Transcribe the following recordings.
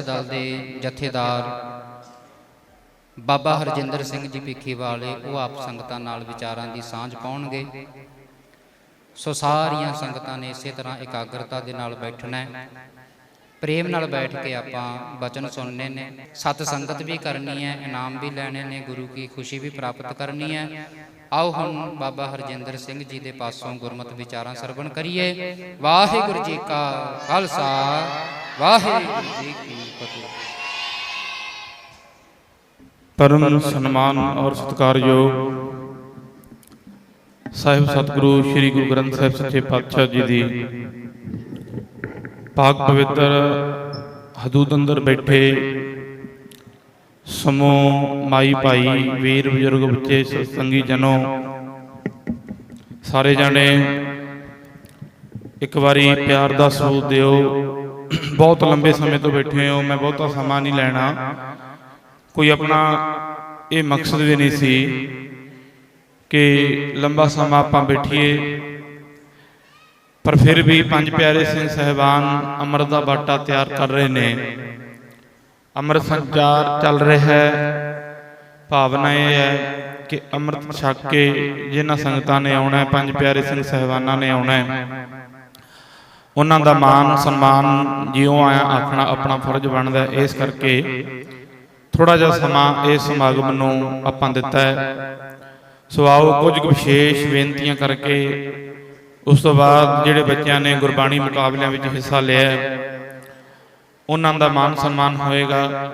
ਦਲ ਦੇ ਜਥੇਦਾਰ ਬਾਬਾ ਹਰਜਿੰਦਰ ਸਿੰਘ ਜੀ ਭਿੱਖੀ ਵਾਲੇ, ਉਹ ਆਪ ਸੰਗਤਾਂ ਨਾਲ ਵਿਚਾਰਾਂ ਦੀ ਸਾਂਝ ਪਾਉਣਗੇ। ਸੋ ਸਾਰੀਆਂ ਸੰਗਤਾਂ ਨੇ ਇਸੇ ਤਰ੍ਹਾਂ ਇਕਾਗਰਤਾ ਦੇ ਨਾਲ ਬੈਠਣਾ ਹੈ। ਪ੍ਰੇਮ ਨਾਲ ਬੈਠ ਕੇ ਆਪਾਂ ਬਚਨ ਸੁਣਨੇ ਨੇ। ਸਤ ਸੰਗਤ ਵੀ ਕਰਨੀ ਹੈ, ਇਨਾਮ ਵੀ ਲੈਣੇ ਨੇ, ਗੁਰੂ ਕੀ ਖੁਸ਼ੀ ਵੀ ਪ੍ਰਾਪਤ ਕਰਨੀ ਹੈ। ਆਓ ਹੁਣ ਬਾਬਾ ਹਰਜਿੰਦਰ ਸਿੰਘ ਜੀ ਦੇ ਪਾਸੋਂ ਗੁਰਮਤਿ ਵਿਚਾਰਾਂ ਸਰਵਣ ਕਰੀਏ। ਵਾਹਿਗੁਰੂ ਜੀ ਕਾ ਖਾਲਸਾ, ਵਾਹਿਗੁਰੂ ਜੀ ਕੀ ਪਰਮ ਸਨਮਾਨ ਔਰ ਸਤਿਕਾਰਯੋਗ ਸਾਹਿਬ ਸਤਿਗੁਰੂ ਸ੍ਰੀ ਗੁਰੂ ਗ੍ਰੰਥ ਸਾਹਿਬ ਸੱਚੇ ਪਾਤਸ਼ਾਹ ਜੀ ਦੀ ਪਾਕ ਪਵਿੱਤਰ ਹਦੂਦ ਅੰਦਰ ਬੈਠੇ ਸਮੋ ਮਾਈ ਭਾਈ, ਵੀਰ ਬਜ਼ੁਰਗ ਬੱਚੇ, ਸਤਸੰਗੀ ਜਨੋ, ਸਾਰੇ ਜਾਣੇ ਇੱਕ ਵਾਰੀ ਪਿਆਰ ਦਾ ਸਬੂਤ ਦਿਓ। ਬਹੁਤ ਲੰਬੇ ਸਮੇਂ ਤੋਂ ਬੈਠੇ ਹੋ, ਮੈਂ ਬਹੁਤਾ ਸਮਾਂ ਨਹੀਂ ਲੈਣਾ। ਕੋਈ ਆਪਣਾ ਇਹ ਮਕਸਦ ਵੀ ਨਹੀਂ ਸੀ ਕਿ ਲੰਬਾ ਸਮਾਂ ਆਪਾਂ ਬੈਠੀਏ। ਪਰ ਫਿਰ ਵੀ ਪੰਜ ਪਿਆਰੇ ਸਿੰਘ ਸਹਿਬਾਨ ਅੰਮ੍ਰਿਤ ਦਾ ਬਾਟਾ ਤਿਆਰ ਕਰ ਰਹੇ ਨੇ। ਅੰਮ੍ਰਿਤ ਸੰਚਾਰ ਚੱਲ ਰਿਹਾ ਹੈ। ਭਾਵਨਾ ਇਹ ਹੈ ਕਿ ਅੰਮ੍ਰਿਤ ਛਕ ਕੇ ਜਿਨ੍ਹਾਂ ਸੰਗਤਾਂ ਨੇ ਆਉਣਾ ਹੈ, ਪੰਜ ਪਿਆਰੇ ਸਿੰਘ ਸਹਿਬਾਨਾਂ ਨੇ ਆਉਣਾ ਹੈ, ਉਹਨਾਂ ਦਾ ਮਾਨ ਸਨਮਾਨ ਜਿਉਂ ਆਇਆ ਆਖਣਾ ਆਪਣਾ ਫਰਜ਼ ਬਣਦਾ ਇਸ ਕਰਕੇ ਥੋੜਾ ਜਿਹਾ ਸਮਾਂ ਇਸ ਸਮਾਗਮ ਨੂੰ ਆਪਾਂ ਦਿੱਤਾ ਹੈ। ਸੋ ਆਓ ਕੁਝ ਵਿਸ਼ੇਸ਼ ਬੇਨਤੀਆਂ ਕਰਕੇ ਉਸ ਤੋਂ ਬਾਅਦ ਜਿਹੜੇ ਬੱਚਿਆਂ ਨੇ ਗੁਰਬਾਣੀ ਮੁਕਾਬਲਿਆਂ ਵਿੱਚ ਹਿੱਸਾ ਲਿਆ ਉਹਨਾਂ ਦਾ ਮਾਨ ਸਨਮਾਨ ਹੋਏਗਾ।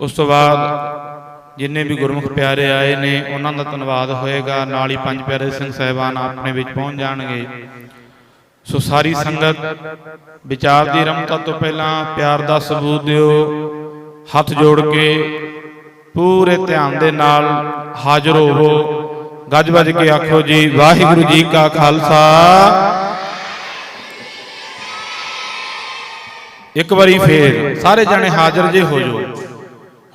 ਉਸ ਤੋਂ ਬਾਅਦ ਜਿੰਨੇ ਵੀ ਗੁਰਮੁਖ ਪਿਆਰੇ ਆਏ ਨੇ ਉਹਨਾਂ ਦਾ ਧੰਨਵਾਦ ਹੋਏਗਾ। ਨਾਲ ਹੀ ਪੰਜ ਪਿਆਰੇ ਸਿੰਘ ਸਾਹਿਬਾਨ ਆਪਣੇ ਵਿੱਚ ਪਹੁੰਚ ਜਾਣਗੇ। ਸੋ ਸਾਰੀ ਸੰਗਤ ਵਿਚਾਰ ਦੀ ਰਮਤਾ ਤੋਂ ਪਹਿਲਾਂ ਪਿਆਰ ਦਾ ਸਬੂਤ ਦਿਓ। ਹੱਥ ਜੋੜ ਕੇ ਪੂਰੇ ਧਿਆਨ ਦੇ ਨਾਲ ਹਾਜ਼ਰ ਹੋਵੋ। ਗੱਜ ਵੱਜ ਕੇ ਆਖੋ ਜੀ, ਵਾਹਿਗੁਰੂ ਜੀ ਕਾ ਖਾਲਸਾ। ਇੱਕ ਵਾਰੀ ਫੇਰ ਸਾਰੇ ਜਣੇ ਹਾਜ਼ਰ ਜੇ ਹੋ ਜਾਓ।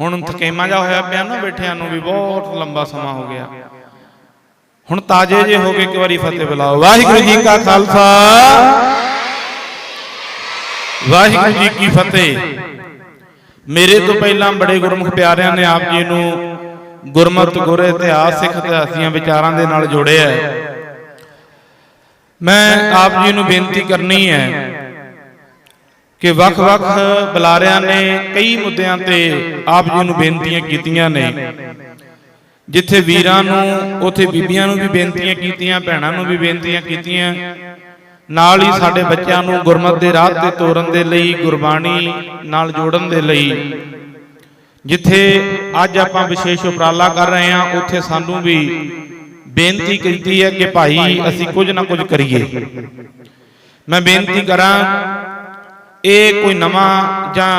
ਹੁਣ ਥਕੇਮਾ ਜਾ ਹੋਇਆ ਪਿਆ ਨਾ ਬੈਠਿਆਂ ਨੂੰ ਵੀ, ਬਹੁਤ ਲੰਬਾ ਸਮਾਂ ਹੋ ਗਿਆ। ਹੁਣ ਤਾਜੇ ਜੇ ਹੋ ਕੇ ਇੱਕ ਵਾਰੀ ਫਤਿਹ ਬੁਲਾਓ। ਵਾਹਿਗੁਰੂ ਜੀ ਕਾ ਖਾਲਸਾ। ਵਾਹਿਗੁਰੂ ਜੀ ਕੀ ਫਤਿਹ। ਮੇਰੇ ਤੋਂ ਪਹਿਲਾਂ ਬੜੇ ਗੁਰਮੁਖ ਪਿਆਰਿਆਂ ਨੇ ਆਪ ਜੀ ਨੂੰ ਗੁਰਮਤਿ, ਗੁਰ, ਇਤਿਹਾਸ, ਸਿੱਖ ਇਤਿਹਾਸੀਆਂ ਵਿਚਾਰਾਂ ਦੇ ਨਾਲ ਜੋੜਿਆ ਹੈ। ਮੈਂ ਆਪ ਜੀ ਨੂੰ ਬੇਨਤੀ ਕਰਨੀ ਹੈ ਕਿ ਵੱਖ-ਵੱਖ ਬੁਲਾਰਿਆਂ ਨੇ ਕਈ ਮੁੱਦਿਆਂ ਤੇ ਆਪ ਜੀ ਨੂੰ ਬੇਨਤੀਆਂ ਕੀਤੀਆਂ ਨੇ। ਜਿੱਥੇ ਵੀਰਾਂ ਨੂੰ, ਉਥੇ ਬੀਬੀਆਂ ਨੂੰ ਵੀ ਬੇਨਤੀਆਂ ਕੀਤੀਆਂ, ਭੈਣਾਂ ਨੂੰ ਵੀ ਬੇਨਤੀਆਂ ਕੀਤੀਆਂ। ਨਾਲ ਹੀ ਸਾਡੇ ਬੱਚਿਆਂ ਨੂੰ ਗੁਰਮਤਿ ਦੇ ਰਾਹ ਤੇ ਤੋਰਨ ਦੇ ਲਈ ਗੁਰਬਾਣੀ ਨਾਲ ਜੋੜਨ ਦੇ ਲਈ। ਜਿੱਥੇ ਅੱਜ ਆਪਾਂ ਵਿਸ਼ੇਸ਼ ਉਪਰਾਲਾ ਕਰ ਰਹੇ ਹਾਂ ਉੱਥੇ ਸਾਨੂੰ ਵੀ ਬੇਨਤੀ ਕੀਤੀ ਹੈ ਕਿ ਭਾਈ ਅਸੀਂ ਕੁਝ ਨਾ ਕੁਝ ਕਰੀਏ। ਮੈਂ ਬੇਨਤੀ ਕਰਾਂ ਇਹ ਕੋਈ ਨਵਾਂ ਜਾਂ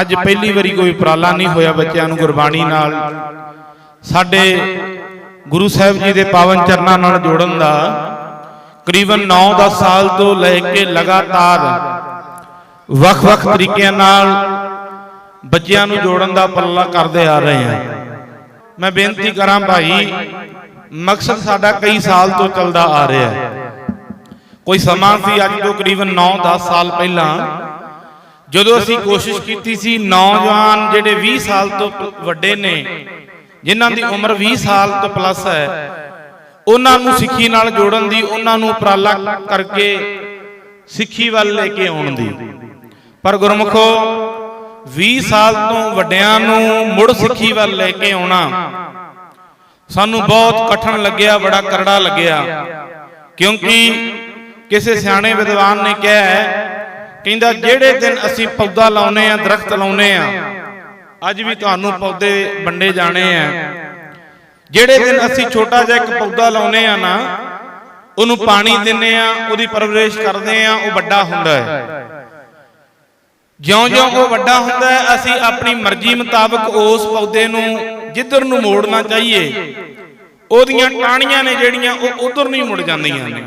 ਅੱਜ ਪਹਿਲੀ ਵਾਰੀ ਕੋਈ ਉਪਰਾਲਾ ਨਹੀਂ ਹੋਇਆ ਬੱਚਿਆਂ ਨੂੰ ਗੁਰਬਾਣੀ ਨਾਲ। ਸਾਡੇ ਗੁਰੂ ਸਾਹਿਬ ਜੀ ਦੇ ਪਾਵਨ ਚਰਨਾਂ ਨਾਲ ਜੋੜਨ ਦਾ ਕਰੀਬਨ 9-10 ਸਾਲ ਤੋਂ ਲੈ ਕੇ ਲਗਾਤਾਰ ਵੱਖ-ਵੱਖ ਤਰੀਕਿਆਂ ਨਾਲ ਬੱਚਿਆਂ ਨੂੰ ਜੋੜਨ ਦਾ ਪੱਲਾ ਕਰਦੇ ਆ ਰਹੇ ਹਾਂ। ਮੈਂ ਬੇਨਤੀ ਕਰਾਂ ਭਾਈ, ਮਕਸਦ ਸਾਡਾ ਕਈ ਸਾਲ ਤੋਂ ਚੱਲਦਾ ਆ ਰਿਹਾ ਹੈ। ਕੋਈ ਸਮਾਂ ਸੀ ਅੱਜ ਤੋਂ ਕਰੀਬਨ 9-10 ਸਾਲ ਪਹਿਲਾਂ, ਜਦੋਂ ਅਸੀਂ ਕੋਸ਼ਿਸ਼ ਕੀਤੀ ਸੀ ਨੌਜਵਾਨ ਜਿਹੜੇ 20 ਸਾਲ ਤੋਂ ਵੱਡੇ ਨੇ, ਜਿਨ੍ਹਾਂ ਦੀ ਉਮਰ 20 ਸਾਲ ਤੋਂ ਪਲੱਸ ਹੈ ਉਹਨਾਂ ਨੂੰ ਸਿੱਖੀ ਨਾਲ ਜੋੜਨ ਦੀ, ਉਹਨਾਂ ਨੂੰ ਉਪਰਾਲਾ ਕਰਕੇ ਸਿੱਖੀ ਵੱਲ ਲੈ ਕੇ ਆਉਣ ਦੀ। ਪਰ ਗੁਰਮੁਖੋ 20 ਸਾਲ ਤੋਂ ਵੱਡਿਆਂ ਨੂੰ ਮੁੜ ਸਿੱਖੀ ਵੱਲ ਲੈ ਕੇ ਆਉਣਾ ਸਾਨੂੰ ਬਹੁਤ ਕਠਨ ਲੱਗਿਆ, ਬੜਾ ਕਰੜਾ ਲੱਗਿਆ। ਕਿਉਂਕਿ ਕਿਸੇ ਸਿਆਣੇ ਵਿਦਵਾਨ ਨੇ ਕਿਹਾ ਹੈ, ਕਹਿੰਦਾ, ਜਿਹੜੇ ਦਿਨ ਅਸੀਂ ਪੌਦਾ ਲਾਉਨੇ ਆ ਦਰਖਤ ਲਾਉਨੇ ਆ ਅੱਜ ਵੀ ਤੁਹਾਨੂੰ ਪੌਦੇ ਵੰਡੇ ਜਾਣੇ ਆ। ਜਿਹੜੇ ਦਿਨ ਅਸੀਂ ਛੋਟਾ ਜਿਹਾ ਇੱਕ ਪੌਦਾ ਲਾਉਨੇ ਆ ਨਾ ਉਹਨੂੰ ਪਾਣੀ ਦਿੰਨੇ ਆ ਉਹਦੀ ਪਰਵਰਿਸ਼ ਕਰਦੇ ਆ ਉਹ ਵੱਡਾ ਹੁੰਦਾ ਹੈ। ਜਿਉਂ-ਜਿਉਂ ਉਹ ਵੱਡਾ ਹੁੰਦਾ ਹੈ ਅਸੀਂ ਆਪਣੀ ਮਰਜ਼ੀ ਮੁਤਾਬਕ ਉਸ ਪੌਦੇ ਨੂੰ ਜਿੱਧਰ ਨੂੰ ਮੋੜਨਾ ਚਾਹੀਏ। ਉਹਦੀਆਂ ਟਾਹਣੀਆਂ ਨੇ ਜਿਹੜੀਆਂ ਉਹ ਉਧਰ ਨੂੰ ਹੀ ਮੁੜ ਜਾਂਦੀਆਂ। ਨੇ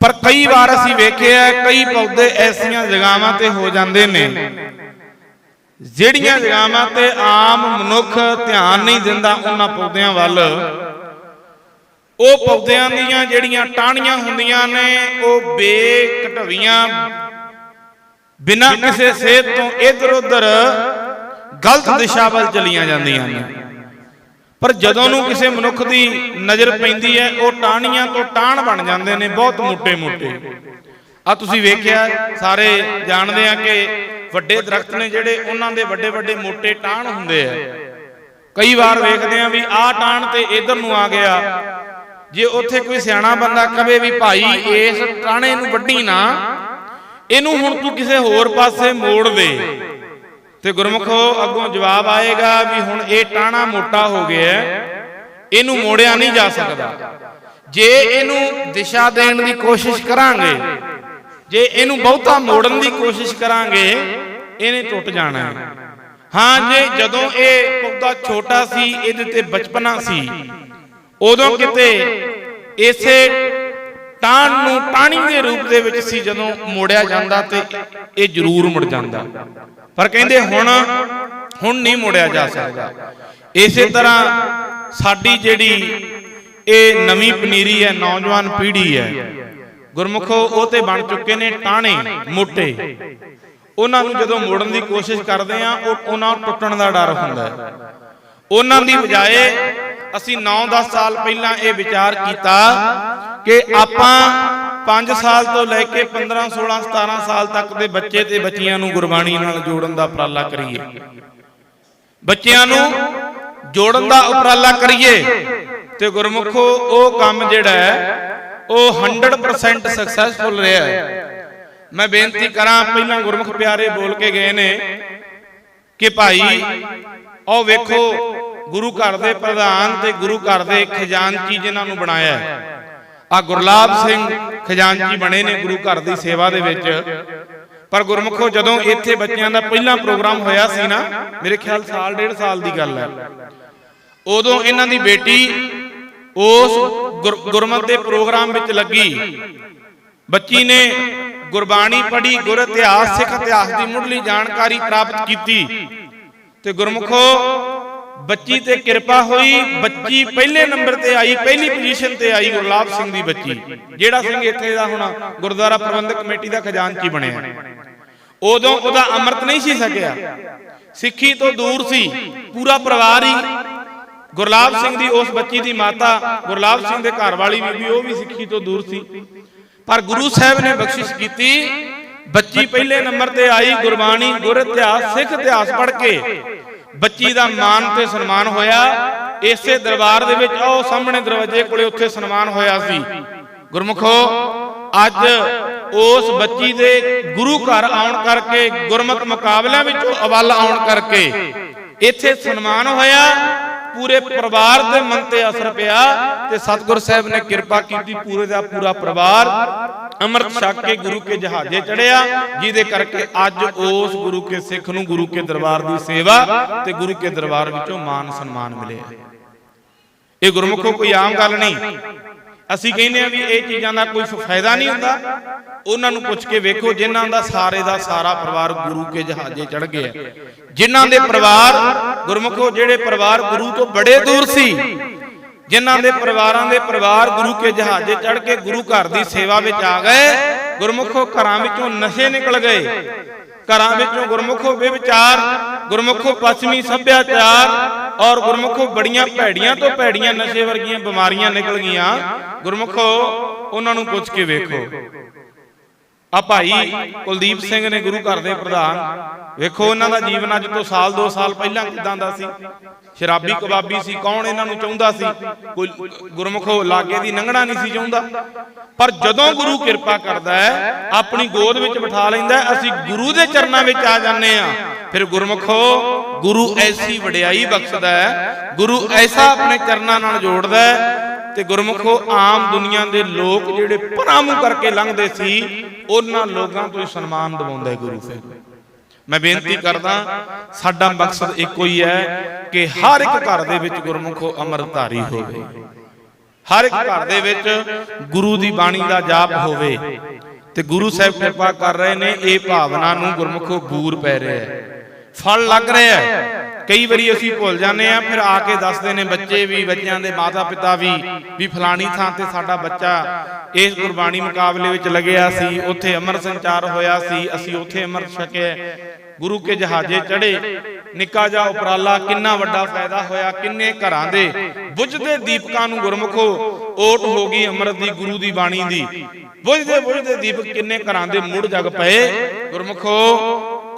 ਪਰ ਕਈ ਵਾਰ ਅਸੀਂ ਵੇਖਿਆ ਕਈ ਪੌਦੇ ਐਸੀਆਂ ਜਗ੍ਹਾਵਾਂ ਤੇ ਹੋ ਜਾਂਦੇ ਨੇ। ਜਿਹੜੀਆਂ ਜਗਾਵਾਂ ਤੇ ਆਮ ਮਨੁੱਖ ਧਿਆਨ ਨਹੀਂ ਦਿੰਦਾ, ਉਹਨਾਂ ਪੌਦਿਆਂ ਵੱਲ, ਉਹ ਪੌਦਿਆਂ ਦੀਆਂ ਜਿਹੜੀਆਂ ਟਾਹਣੀਆਂ ਹੁੰਦੀਆਂ ਨੇ, ਉਹ ਬੇਕਟਵੀਆਂ। ਬਿਨਾਂ ਕਿਸੇ ਸੇਧ ਤੋਂ ਇਧਰ ਉਧਰ ਗਲਤ ਦਿਸ਼ਾ ਵੱਲ ਚਲੀਆਂ ਜਾਂਦੀਆਂ ਨੇ। ਪਰ ਜਦੋਂ ਨੂੰ ਕਿਸੇ ਮਨੁੱਖ ਦੀ ਨਜ਼ਰ ਪੈਂਦੀ ਹੈ, ਉਹ ਟਾਹਣੀਆਂ ਤੋਂ ਟਾਹਣ ਬਣ ਜਾਂਦੇ ਨੇ, ਬਹੁਤ ਮੋٹے ਮੋٹے ਆ ਤੁਸੀਂ ਵੇਖਿਆ, ਸਾਰੇ ਜਾਣਦੇ ਆ ਕਿ ਵੱਡੇ ਦਰਖਤ ਨੇ ਜਿਹੜੇ ਉਹਨਾਂ ਦੇ ਵੱਡੇ ਵੱਡੇ ਮੋٹے ਟਾਹਣ ਹੁੰਦੇ ਆ। ਕਈ ਵਾਰ ਵੇਖਦੇ ਆ ਵੀ ਆਹ ਟਾਹਣ ਤੇ ਇਧਰ ਨੂੰ ਆ ਗਿਆ। ਜੇ ਉੱਥੇ ਕੋਈ ਸਿਆਣਾ ਬੰਦਾ ਕਵੇ ਵੀ ਭਾਈ ਇਸ ਟਾਹਣੇ ਨੂੰ ਵੱਢੀ ਨਾ, ਇਹਨੂੰ ਹੁਣ ਤੂੰ ਕਿਸੇ ਹੋਰ ਪਾਸੇ ਮੋੜ ਦੇ। ਤੇ ਗੁਰਮੁਖੋ, ਅੱਗੋਂ ਜਵਾਬ ਆਏਗਾ ਵੀ ਹੁਣ ਇਹ ਟਾਣਾ ਮੋਟਾ ਹੋ ਗਿਆ ਇਹਨੂੰ ਮੋੜਿਆ ਨਹੀਂ ਜਾ ਸਕਦਾ। ਜੇ ਇਹਨੂੰ ਦਿਸ਼ਾ ਦੇਣ ਦੀ ਕੋਸ਼ਿਸ਼ ਕਰਾਂਗੇ ਜੇ ਇਹਨੂੰ ਬਹੁਤਾ ਮੋੜਨ ਦੀ ਕੋਸ਼ਿਸ਼ ਕਰਾਂਗੇ, ਇਹਨੇ ਟੁੱਟ ਜਾਣਾ ਹੈ। ਹਾਂ, ਜੇ ਜਦੋਂ ਇਹ ਪੌਦਾ ਛੋਟਾ ਸੀ, ਇਹਦੇ ਤੇ ਬਚਪਨਾ ਸੀ, ਉਦੋਂ ਕਿਤੇ ਇਸੇ ਟਾਣ ਨੂੰ ਟਾਣੀ ਦੇ ਰੂਪ ਦੇ ਵਿੱਚ ਸੀ ਜਦੋਂ ਮੋੜਿਆ ਜਾਂਦਾ ਤੇ ਇਹ ਜ਼ਰੂਰ ਮੁੜ ਜਾਂਦਾ। ਪਰ ਕਹਿੰਦੇ ਹੁਣ ਹੁਣ ਨਹੀਂ ਮੋੜਿਆ ਜਾ ਸਕਦਾ। ਇਸੇ ਤਰ੍ਹਾਂ ਸਾਡੀ ਜਿਹੜੀ ਇਹ ਨਵੀਂ ਪਨੀਰੀ ਹੈ, ਨੌਜਵਾਨ ਪੀੜ੍ਹੀ ਹੈ ਗੁਰਮੁਖੋ, ਉਹ ਤੇ ਬਣ ਚੁੱਕੇ ਨੇ ਟਾਣੇ, ਮੋਟੇ। ਉਹਨਾਂ ਨੂੰ ਜਦੋਂ ਮੋੜਨ ਦੀ ਕੋਸ਼ਿਸ਼ ਕਰਦੇ ਆ ਉਹ ਉਹਨਾਂ ਨੂੰ ਟੁੱਟਣ ਦਾ ਡਰ ਹੁੰਦਾ ਹੈ। ਉਹਨਾਂ ਦੀ ਬਜਾਏ ਅਸੀਂ 9-10 ਸਾਲ ਪਹਿਲਾਂ ਇਹ ਵਿਚਾਰ ਕੀਤਾ ਕਿ ਆਪਾਂ 5 ਸਾਲ ਤੋਂ ਲੈ ਕੇ 15 16 17 ਸਾਲ ਤੱਕ ਦੇ ਬੱਚੇ ਤੇ ਬੱਚੀਆਂ ਨੂੰ ਗੁਰਬਾਣੀ ਨਾਲ ਜੋੜਨ ਦਾ ਉਪਰਾਲਾ ਕਰੀਏ। ਬੱਚਿਆਂ ਨੂੰ ਜੋੜਨ ਦਾ ਉਪਰਾਲਾ ਕਰੀਏ ਤੇ ਗੁਰਮੁਖੋ, ਉਹ ਕੰਮ ਜਿਹੜਾ ਹੈ ਉਹ 100% ਸਕਸੈਸਫੁਲ ਰਿਹਾ ਮੈਂ ਬੇਨਤੀ ਕਰਾਂ, ਪਹਿਲਾਂ ਗੁਰਮੁਖ ਪਿਆਰੇ ਬੋਲ ਕੇ ਗਏ ਨੇ ਕਿ ਭਾਈ ਉਹ ਵੇਖੋ, ਗੁਰੂ ਘਰ ਦੇ ਪ੍ਰਧਾਨ ਤੇ ਗੁਰੂ ਘਰ ਦੇ ਖਜ਼ਾਨਚੀ ਜਿਨ੍ਹਾਂ ਨੂੰ ਬਣਾਇਆ ਹੈ। ਆ ਗੁਰਲਾਬ ਸਿੰਘ ਖਜ਼ਾਨਚੀ ਬਣੇ ਨੇ ਗੁਰੂ ਘਰ ਦੀ ਸੇਵਾ ਦੇ ਵਿੱਚ। ਪਰ ਗੁਰਮੁਖੋ, ਜਦੋਂ ਇੱਥੇ ਬੱਚਿਆਂ ਦਾ ਪਹਿਲਾ ਪ੍ਰੋਗਰਾਮ ਹੋਇਆ ਸੀ ਨਾ, ਮੇਰੇ ਖਿਆਲ ਸਾਲ, ਡੇਢ ਸਾਲ ਦੀ ਗੱਲ ਹੈ। ਉਦੋਂ ਇਹਨਾਂ ਦੀ ਬੇਟੀ ਉਸ ਗੁਰ- ਦੇ ਪ੍ਰੋਗਰਾਮ ਵਿੱਚ ਲੱਗੀ। ਬੱਚੀ ਨੇ ਗੁਰਬਾਣੀ ਪੜ੍ਹੀ, ਗੁਰ ਇਤਿਹਾਸ, ਸਿੱਖ ਇਤਿਹਾਸ ਦੀ ਮੁੱਢਲੀ ਜਾਣਕਾਰੀ ਪ੍ਰਾਪਤ ਕੀਤੀ। ਤੇ ਗੁਰਮੁਖੋ, ਬੱਚੀ ਤੇ ਕਿਰਪਾ ਹੋਈ। ਬੱਚੀ ਪਹਿਲੇ ਨੰਬਰ ਤੇ ਆਈ, ਪਹਿਲੀ ਪੋਜੀਸ਼ਨ ਤੇ ਆਈ ਗੁਰਲਾਬ ਸਿੰਘ ਦੀ ਬੱਚੀ। ਜਿਹੜਾ ਸਿੰਘ ਇੱਥੇ ਦਾ ਹੁਣ ਗੁਰਦੁਆਰਾ ਪ੍ਰਬੰਧਕ ਕਮੇਟੀ ਦਾ ਖਜ਼ਾਨਚੀ ਬਣਿਆ। ਉਦੋਂ ਉਹਦਾ ਅੰਮ੍ਰਿਤ ਨਹੀਂ ਸੀ ਸਕਿਆ ਸਿੱਖੀ ਤੋਂ ਦੂਰ ਸੀ। ਪੂਰਾ ਪਰਿਵਾਰ ਹੀ ਗੁਰਲਾਬ ਸਿੰਘ ਦੀ ਉਸ ਬੱਚੀ ਦੀ ਮਾਤਾ, ਗੁਰਲਾਬ ਸਿੰਘ ਦੇ ਘਰ ਵਾਲੀ ਵੀ ਉਹ ਵੀ ਸਿੱਖੀ ਤੋਂ ਦੂਰ ਸੀ। ਪਰ ਗੁਰੂ ਸਾਹਿਬ ਨੇ ਬਖਸ਼ਿਸ਼ ਕੀਤੀ, ਬੱਚੀ ਪਹਿਲੇ ਨੰਬਰ ਤੇ ਆਈ, ਗੁਰਬਾਣੀ, ਗੁਰ ਇਤਿਹਾਸ, ਸਿੱਖ ਇਤਿਹਾਸ ਪੜ੍ਹ ਕੇ। ਬੱਚੀ ਦਾ ਮਾਨ ਤੇ ਸਨਮਾਨ ਹੋਇਆ। ਇਸੇ ਦਰਬਾਰ ਦੇ ਵਿੱਚ ਉਹ ਸਾਹਮਣੇ ਦਰਵਾਜ਼ੇ ਕੋਲੇ ਉੱਥੇ ਸਨਮਾਨ ਹੋਇਆ ਸੀ। ਗੁਰਮੁਖੋ, ਅੱਜ ਉਸ ਬੱਚੀ ਦੇ ਗੁਰੂ ਘਰ ਆਉਣ ਕਰਕੇ, ਗੁਰਮਤ ਮੁਕਾਬਲਿਆਂ ਵਿੱਚੋਂ ਅਵਲ ਆਉਣ ਕਰਕੇ ਇੱਥੇ ਸਨਮਾਨ ਹੋਇਆ। ਪੂਰੇ ਪਰਿਵਾਰ ਦੇ ਮਨ ਤੇ ਅਸਰ ਪਿਆ ਤੇ ਸਤਿਗੁਰ ਸਾਹਿਬ ਨੇ ਕਿਰਪਾ ਕੀਤੀ ਪੂਰੇ ਦਾ ਪੂਰਾ ਪਰਿਵਾਰ ਅੰਮ੍ਰਿਤ ਛਕ ਕੇ ਗੁਰੂ ਕੇ ਜਹਾਜ਼ੇ ਚੜਿਆ ਜਿਹਦੇ ਕਰਕੇ ਅੱਜ ਉਸ ਗੁਰੂ ਕੇ ਸਿੱਖ ਨੂੰ ਗੁਰੂ ਕੇ ਦਰਬਾਰ ਦੀ ਸੇਵਾ ਤੇ ਗੁਰੂ ਕੇ ਦਰਬਾਰ ਵਿੱਚੋਂ ਮਾਨ ਸਨਮਾਨ ਮਿਲਿਆ। ਇਹ ਗੁਰਮੁਖੋ ਕੋਈ ਆਮ ਗੱਲ ਨਹੀਂ। ਅਸੀਂ ਕਹਿੰਦੇ ਆ ਵੀ ਇਹ ਚੀਜ਼ਾਂ ਦਾ ਕੋਈ ਫਾਇਦਾ ਨਹੀਂ ਹੁੰਦਾ। ਉਹਨਾਂ ਨੂੰ ਪੁੱਛ ਕੇ ਵੇਖੋ, ਜਿਨ੍ਹਾਂ ਦਾ ਸਾਰੇ ਦਾ ਸਾਰਾ ਪਰਿਵਾਰ ਗੁਰੂ ਕੇ ਜਹਾਜ਼ੇ ਚੜ ਗਿਆ। ਜਿਨ੍ਹਾਂ ਦੇ ਪਰਿਵਾਰ, ਗੁਰਮੁਖੋ, ਜਿਹੜੇ ਪਰਿਵਾਰ ਗੁਰੂ ਤੋਂ ਬੜੇ ਦੂਰ ਸੀ, ਜਿਨ੍ਹਾਂ ਦੇ ਪਰਿਵਾਰਾਂ ਦੇ ਪਰਿਵਾਰ ਗੁਰੂ ਕੇ ਜਹਾਜ਼ੇ ਚੜ ਕੇ ਗੁਰੂ ਘਰ ਦੀ ਸੇਵਾ ਵਿੱਚ ਆ ਗਏ ਗੁਰਮੁਖੋ ਘਰਾਂ ਵਿੱਚੋਂ ਨਸ਼ੇ ਨਿਕਲ ਗਏ। ਘਰਾਂ ਵਿੱਚੋਂ ਗੁਰਮੁਖੋ ਬੇਵਿਚਾਰ ਗੁਰਮੁਖੋ ਪੱਛਮੀ ਸੱਭਿਆਚਾਰ ਔਰ ਗੁਰਮੁਖੋ ਬੜੀਆਂ ਭੈੜੀਆਂ ਤੋਂ ਭੈੜੀਆਂ ਨਸ਼ੇ ਵਰਗੀਆਂ ਬਿਮਾਰੀਆਂ ਨਿਕਲ ਗਈਆਂ। ਗੁਰਮੁਖੋ, ਉਹਨਾਂ ਨੂੰ ਪੁੱਛ ਕੇ ਵੇਖੋ। ਆ ਭਾਈ ਕੁਲਦੀਪ ਸਿੰਘ ਨੇ ਗੁਰੂ ਘਰ ਦੇ ਪ੍ਰਧਾਨ। ਵੇਖੋ ਉਹਨਾਂ ਦਾ ਜੀਵਨ ਅੱਜ ਤੋਂ ਸਾਲ 2 ਸਾਲ ਪਹਿਲਾਂ ਕਿਦਾਂ ਦਾ ਸੀ। ਸ਼ਰਾਬੀ ਕਬਾਬੀ ਸੀ, ਕੌਣ ਇਹਨਾਂ ਨੂੰ ਚਾਹੁੰਦਾ ਸੀ? ਕੋਈ ਗੁਰਮੁਖੋ ਲਾਗੇ ਦੀ ਲੰਘਣਾ ਨਹੀਂ ਸੀ ਚਾਹੁੰਦਾ। ਪਰ ਜਦੋਂ ਗੁਰੂ ਕਿਰਪਾ ਕਰਦਾ ਹੈ, ਆਪਣੀ ਗੋਦ ਵਿੱਚ ਬਿਠਾ ਲੈਂਦਾ ਅਸੀਂ ਗੁਰੂ ਦੇ ਚਰਨਾਂ ਵਿੱਚ ਆ ਜਾਂਦੇ ਆ ਫਿਰ ਗੁਰਮੁਖੋ, ਗੁਰੂ ਐਸੀ ਵਡਿਆਈ ਬਖਸ਼ਦਾ ਹੈ, ਗੁਰੂ ਐਸਾ ਆਪਣੇ ਚਰਨਾਂ ਨਾਲ ਜੋੜਦਾ ਹੈ ਤੇ ਗੁਰਮੁਖੋ ਆਮ ਦੁਨੀਆ ਦੇ ਲੋਕ ਜਿਹੜੇ ਪਰਾਂ ਮੂੰਹ ਕਰਕੇ ਲੰਘਦੇ ਸੀ, ਉਹਨਾਂ ਲੋਕਾਂ ਤੋਂ ਹੀ ਸਨਮਾਨ ਦਿਵਾਉਂਦਾ ਹੈ ਗੁਰੂ ਸਾਹਿਬ। ਮੈਂ ਬੇਨਤੀ ਕਰਦਾ, ਸਾਡਾ ਮਕਸਦ ਇੱਕੋ ਹੀ ਹੈ ਕਿ ਹਰ ਇੱਕ ਘਰ ਦੇ ਵਿੱਚ ਗੁਰਮੁਖੋ ਅੰਮ੍ਰਿਤਧਾਰੀ ਹੋਵੇ। ਹਰ ਇੱਕ ਘਰ ਦੇ ਵਿੱਚ ਗੁਰੂ ਦੀ ਬਾਣੀ ਦਾ ਜਾਪ ਹੋਵੇ। ਤੇ ਗੁਰੂ ਸਾਹਿਬ ਕਿਰਪਾ ਕਰ ਰਹੇ ਨੇ, ਇਹ ਭਾਵਨਾ ਨੂੰ ਗੁਰਮੁਖੋ ਬੂਰ ਪੈ ਰਿਹਾ ਹੈ। ਫਲ ਲੱਗ ਰਿਹਾ ਹੈ। ਕਈ ਵਾਰੀ ਅਸੀਂ ਭੁੱਲ ਜਾਂਦੇ ਆ ਫਿਰ ਆ ਕੇ ਦੱਸਦੇ ਨੇ ਬੱਚੇ ਵੀ, ਬੱਚਿਆਂ ਦੇ ਮਾਤਾ ਪਿਤਾ ਵੀ ਵੀ ਫਲਾਣੀ ਥਾਂ ਤੇ ਸਾਡਾ ਬੱਚਾ ਇਸ ਗੁਰਬਾਣੀ ਮੁਕਾਬਲੇ ਵਿੱਚ ਲੱਗਿਆ ਸੀ, ਉੱਥੇ ਅਮਰ ਸੰਚਾਰ ਹੋਇਆ ਸੀ, ਅਸੀਂ ਉੱਥੇ ਅਮਰ ਛਕਿਆ। ਗੁਰੂ ਕੇ ਜਹਾਜ਼ੇ ਚੜੇ, ਨਿੱਕਾ ਜਿਹਾ ਉਪਰਾਲਾ ਕਿੰਨਾ ਵੱਡਾ ਫਾਇਦਾ ਹੋਇਆ, ਕਿੰਨੇ ਘਰਾਂ ਦੇ। ਬੁੱਝਦੇ ਦੀਪਕਾਂ ਨੂੰ ਗੁਰਮੁਖੋ, ਓਟ ਹੋ ਗਈ ਅੰਮ੍ਰਿਤ ਦੀ, ਗੁਰੂ ਦੀ ਬਾਣੀ ਦੀ। ਬੁੱਝਦੇ ਬੁੱਝਦੇ ਦੀਪਕ ਕਿੰਨੇ ਘਰਾਂ ਦੇ ਮੁੜ ਜਗ ਪਏ। ਗੁਰਮੁਖੋ,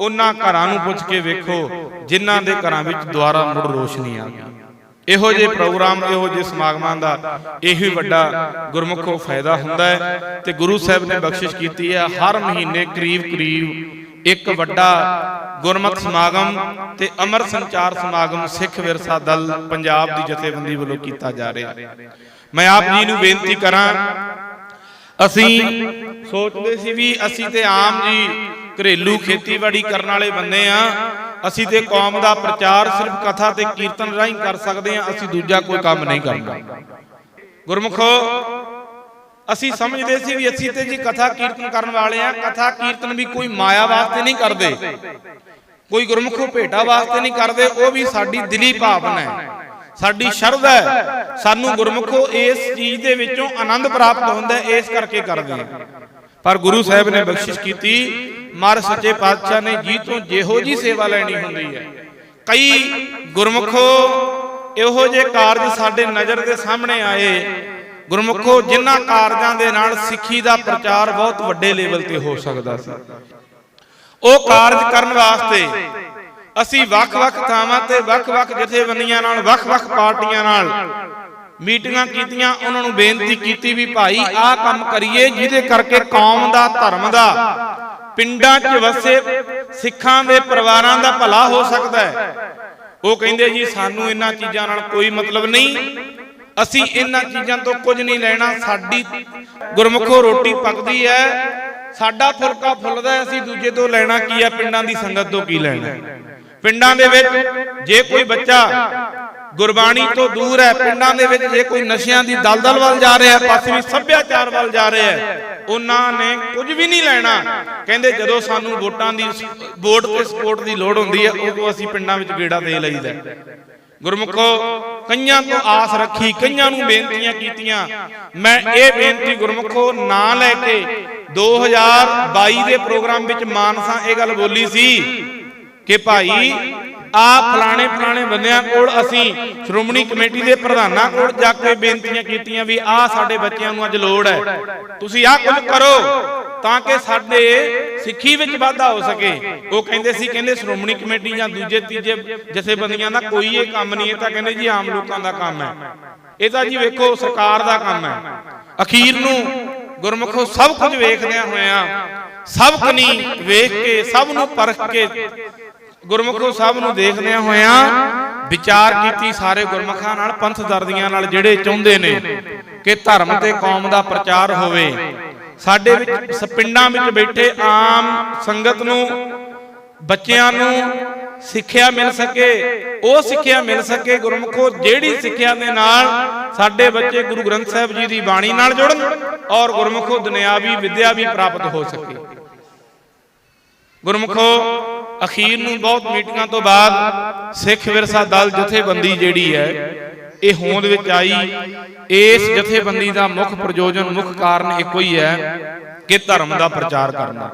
ਉਹਨਾਂ ਘਰਾਂ ਨੂੰ ਪੁੱਛ ਕੇ ਵੇਖੋ, ਜਿਨ੍ਹਾਂ ਦੇ ਘਰਾਂ ਵਿੱਚ ਦੁਆਰਾ ਮੁੜ ਰੋਸ਼ਨੀ ਆ ਗਈ। ਇਹੋ ਜਿਹੇ ਪ੍ਰੋਗਰਾਮ, ਇਹੋ ਜਿਹੇ ਸਮਾਗਮਾਂ ਦਾ ਇਹੀ ਵੱਡਾ ਗੁਰਮੁਖੋ ਫਾਇਦਾ ਹੁੰਦਾ ਹੈ। ਤੇ ਗੁਰੂ ਸਾਹਿਬ ਨੇ ਬਖਸ਼ਿਸ਼ ਕੀਤੀ ਹੈ, ਹਰ ਮਹੀਨੇ ਕਰੀਬ ਕਰੀਬ ਇੱਕ ਵੱਡਾ ਗੁਰਮਤ ਸਮਾਗਮ ਤੇ ਅਮਰ ਸੰਚਾਰ ਸਮਾਗਮ ਸਿੱਖ ਵਿਰਸਾ ਦਲ ਪੰਜਾਬ ਦੀ ਜਥੇਬੰਦੀ ਵੱਲੋਂ ਕੀਤਾ ਜਾ ਰਿਹਾ। ਮੈਂ ਆਪ ਜੀ ਨੂੰ ਬੇਨਤੀ ਕਰਾਂ, ਅਸੀਂ ਸੋਚਦੇ ਸੀ ਵੀ ਅਸੀਂ ਤੇ ਆਮ ਜੀ ਘਰੇਲੂ ਖੇਤੀਬਾੜੀ ਕਰਨ ਵਾਲੇ ਬੰਦੇ ਆ, ਅਸੀਂ ਤੇ ਕੌਮ ਦਾ ਪ੍ਰਚਾਰ ਸਿਰਫ ਕਥਾ ਤੇ ਕੀਰਤਨ ਰਾਹੀਂ ਕਰ ਸਕਦੇ ਆ, ਅਸੀਂ ਦੂਜਾ ਕੋਈ ਕੰਮ ਨਹੀਂ ਕਰਨਾ। ਗੁਰਮੁਖੋ ਅਸੀਂ ਸਮਝਦੇ ਸੀ ਵੀ ਅਸੀਂ ਤੇ ਜੀ ਕਥਾ ਕੀਰਤਨ ਕਰਨ ਵਾਲੇ ਆ ਕਥਾ ਕੀਰਤਨ ਵੀ ਕੋਈ ਮਾਇਆ ਵਾਸਤੇ ਨਹੀਂ ਕਰਦੇ। ਕੋਈ ਗੁਰਮੁਖੋ ਭੇਟਾ ਵਾਸਤੇ ਨਹੀਂ ਕਰਦੇ ਉਹ ਵੀ ਸਾਡੀ ਦਿਲੀ ਭਾਵਨਾ ਹੈ। ਸਾਡੀ ਸ਼ਰਧਾ ਹੈ। ਸਾਨੂੰ ਗੁਰਮੁਖੋ ਇਸ ਚੀਜ਼ ਦੇ ਵਿੱਚੋਂ ਆਨੰਦ ਪ੍ਰਾਪਤ ਹੁੰਦਾ ਇਸ ਕਰਕੇ ਕਰਦੇ ਹਾਂ। ਪਰ ਗੁਰੂ ਸਾਹਿਬ ਨੇ ਬਖਸ਼ਿਸ਼ ਕੀਤੀ ਮਰ ਸੱਚੇ ਪਾਤਸ਼ਾਹ ਨੇ ਜੀ ਤੋਂ ਜਿਹੋ ਜੀ ਸੇਵਾ ਲੈਣੀ ਹੁੰਦੀ ਹੈ। ਕਈ ਗੁਰਮੁਖੋ ਇਹੋ ਜਿਹੇ ਕਾਰਜ ਸਾਡੇ ਨਜ਼ਰ ਦੇ ਸਾਹਮਣੇ ਆਏ। ਗੁਰਮੁਖੋ, ਜਿਨ੍ਹਾਂ ਕਾਰਜਾਂ ਦੇ ਨਾਲ ਸਿੱਖੀ ਦਾ ਪ੍ਰਚਾਰ ਬਹੁਤ ਵੱਡੇ ਲੈਵਲ ਤੇ ਹੋ ਸਕਦਾ ਸੀ। ਉਹ ਕਾਰਜ ਕਰਨ ਵਾਸਤੇ ਅਸੀਂ ਵੱਖ-ਵੱਖ ਥਾਵਾਂ ਤੇ ਵੱਖ-ਵੱਖ ਜਥੇਬੰਦੀਆਂ ਨਾਲ, ਵੱਖ-ਵੱਖ ਪਾਰਟੀਆਂ ਨਾਲ ਮੀਟਿੰਗਾਂ ਕੀਤੀਆਂ। ਉਹਨਾਂ ਨੂੰ ਬੇਨਤੀ ਕੀਤੀ ਵੀ ਭਾਈ, ਆਹ ਕੰਮ ਕਰੀਏ, ਜਿਹਦੇ ਕਰਕੇ ਕੌਮ ਦਾ, ਧਰਮ ਦਾ, ਪਿੰਡਾਂ 'ਚ ਵਸੇ ਸਿੱਖਾਂ ਦੇ ਪਰਿਵਾਰਾਂ ਦਾ ਭਲਾ ਹੋ ਸਕਦਾ ਹੈ। ਉਹ ਕਹਿੰਦੇ ਜੀ, ਸਾਨੂੰ ਇਹਨਾਂ ਚੀਜ਼ਾਂ ਨਾਲ ਕੋਈ ਮਤਲਬ ਨਹੀਂ। ਅਸੀਂ ਇਹਨਾਂ ਚੀਜ਼ਾਂ ਤੋਂ ਕੁਝ ਨਹੀਂ ਲੈਣਾ ਸਾਡੀ ਗੁਰਮੁਖੋ ਰੋਟੀ ਪੱਕਦੀ ਹੈ ਸਾਡਾ ਫੁਲਕਾ ਫੁੱਲਦਾ ਹੈ, ਅਸੀਂ ਦੂਜੇ ਤੋਂ ਲੈਣਾ ਕੀ ਹੈ ਪਿੰਡਾਂ ਦੀ ਸੰਗਤ ਤੋਂ ਕੀ ਲੈਣਾ ਪਿੰਡਾਂ ਦੇ ਵਿੱਚ ਜੇ ਕੋਈ ਬੱਚਾ ਗੁਰਬਾਣੀ ਤੋਂ ਦੂਰ ਹੈ ਪਿੰਡਾਂ ਦੇ ਵਿੱਚ ਜੇ ਕੋਈ ਨਸ਼ਿਆਂ ਦੀ ਦਲਦਲ ਵੱਲ ਜਾ ਰਿਹਾ ਹੈ ਪੱਛਮੀ ਸੱਭਿਆਚਾਰ ਵੱਲ ਜਾ ਰਿਹਾ ਹੈ ਉਹਨਾਂ ਨੇ ਕੁਝ ਵੀ ਨਹੀਂ ਲੈਣਾ ਕਹਿੰਦੇ ਜਦੋਂ ਸਾਨੂੰ ਵੋਟਾਂ ਦੀ ਵੋਟ ਤੇ ਸਪੋਰਟ ਦੀ ਲੋੜ ਹੁੰਦੀ ਹੈ ਉਦੋਂ ਅਸੀਂ ਪਿੰਡਾਂ ਵਿੱਚ ਗੇੜਾ ਦੇ ਲਈਦਾ ਹੈ। ਗੁਰਮੁਖੋ ਕਈਆਂ ਤੋਂ ਆਸ ਰੱਖੀ, ਕਈਆਂ ਨੂੰ ਬੇਨਤੀਆਂ ਕੀਤੀਆਂ। ਮੈਂ ਇਹ ਬੇਨਤੀ ਗੁਰਮੁਖੋ, ਨਾ ਲੈ ਕੇ 2022 ਦੇ ਪ੍ਰੋਗਰਾਮ ਵਿੱਚ ਮਾਨਸਾ ਇਹ ਗੱਲ ਬੋਲੀ ਸੀ ਕਿ ਭਾਈ ਆ ਫਲਾਣੇ ਫਲਾਣੇ ਬੰਦਿਆਂ ਕੋਲ ਅਸੀਂ ਸ਼੍ਰੋਮਣੀ ਕਮੇਟੀ ਦੇ ਪ੍ਰਧਾਨਾਂ ਕੋਲ ਜਾ ਕੇ ਬੇਨਤੀਆਂ ਕੀਤੀਆਂ ਵੀ ਆ ਸਾਡੇ ਬੱਚਿਆਂ ਨੂੰ ਅੱਜ ਲੋੜ ਹੈ। ਤੁਸੀਂ ਆ ਕੁਝ ਕਰੋ ਤਾਂ ਕਿ ਸਾਡੇ ਸਿੱਖੀ ਵਿੱਚ ਵਾਧਾ ਹੋ ਸਕੇ। ਉਹ ਕਹਿੰਦੇ ਸੀ, ਕਹਿੰਦੇ ਸ਼੍ਰੋਮਣੀ ਕਮੇਟੀ ਜਾਂ ਦੂਜੇ ਤੀਜੇ ਜਥੇਬੰਦੀਆਂ ਦਾ ਕੋਈ ਇਹ ਕੰਮ ਨਹੀਂ ਇਹ ਤਾਂ ਕਹਿੰਦੇ ਜੀ ਆਮ ਲੋਕਾਂ ਦਾ ਕੰਮ ਹੈ। ਇਹ ਤਾਂ ਜੀ ਵੇਖੋ ਸਰਕਾਰ ਦਾ ਕੰਮ ਹੈ। ਅਖੀਰ ਨੂੰ ਗੁਰਮੁਖੋ ਸਭ ਕੁਝ ਵੇਖਦਿਆਂ ਹੋਇਆਂ ਸਭ ਕਨੀ ਵੇਖ ਕੇ, ਸਭ ਨੂੰ ਪਰਖ ਕੇ ਗੁਰਮੁਖੋ ਸਾਹਿਬ ਨੂੰ ਦੇਖਦਿਆਂ ਹੋਇਆਂ ਵਿਚਾਰ ਕੀਤੀ ਸਾਰੇ ਗੁਰਮੁਖਾਂ ਨਾਲ ਪੰਥ ਦਰਦੀਆਂ ਨਾਲ ਜਿਹੜੇ ਚਾਹੁੰਦੇ ਨੇ ਕਿ ਧਰਮ ਤੇ ਕੌਮ ਦਾ ਪ੍ਰਚਾਰ ਹੋਵੇ। ਸਾਡੇ ਵਿੱਚ ਸ- ਵਿੱਚ ਬੈਠੇ ਆਮ ਸੰਗਤ ਨੂੰ, ਬੱਚਿਆਂ ਨੂੰ ਸਿੱਖਿਆ ਮਿਲ ਸਕੇ, ਉਹ ਸਿੱਖਿਆ ਮਿਲ ਸਕੇ ਗੁਰਮੁਖੋ, ਜਿਹੜੀ ਸਿੱਖਿਆ ਦੇ ਨਾਲ ਸਾਡੇ ਬੱਚੇ ਗੁਰੂ ਗ੍ਰੰਥ ਸਾਹਿਬ ਜੀ ਦੀ ਬਾਣੀ ਨਾਲ ਜੁੜਨ ਔਰ ਗੁਰਮੁਖੋ ਦੁਨਿਆਵੀ ਵਿਦਿਆ ਵੀ ਪ੍ਰਾਪਤ ਹੋ ਸਕੇ। ਗੁਰਮੁਖੋ ਅਖੀਰ ਨੂੰ ਬਹੁਤ ਮੀਟਿੰਗਾਂ ਤੋਂ ਬਾਅਦ ਸਿੱਖ ਵਿਰਸਾ ਦਲ ਜਥੇਬੰਦੀ ਜਿਹੜੀ ਹੈ, ਇਹ ਹੋਂਦ ਵਿੱਚ ਆਈ। ਇਸ ਜਥੇਬੰਦੀ ਦਾ ਮੁੱਖ ਪ੍ਰਯੋਜਨ, ਮੁੱਖ ਕਾਰਨ ਇੱਕੋ ਹੀ ਹੈ ਕਿ ਧਰਮ ਦਾ ਪ੍ਰਚਾਰ ਕਰਨਾ।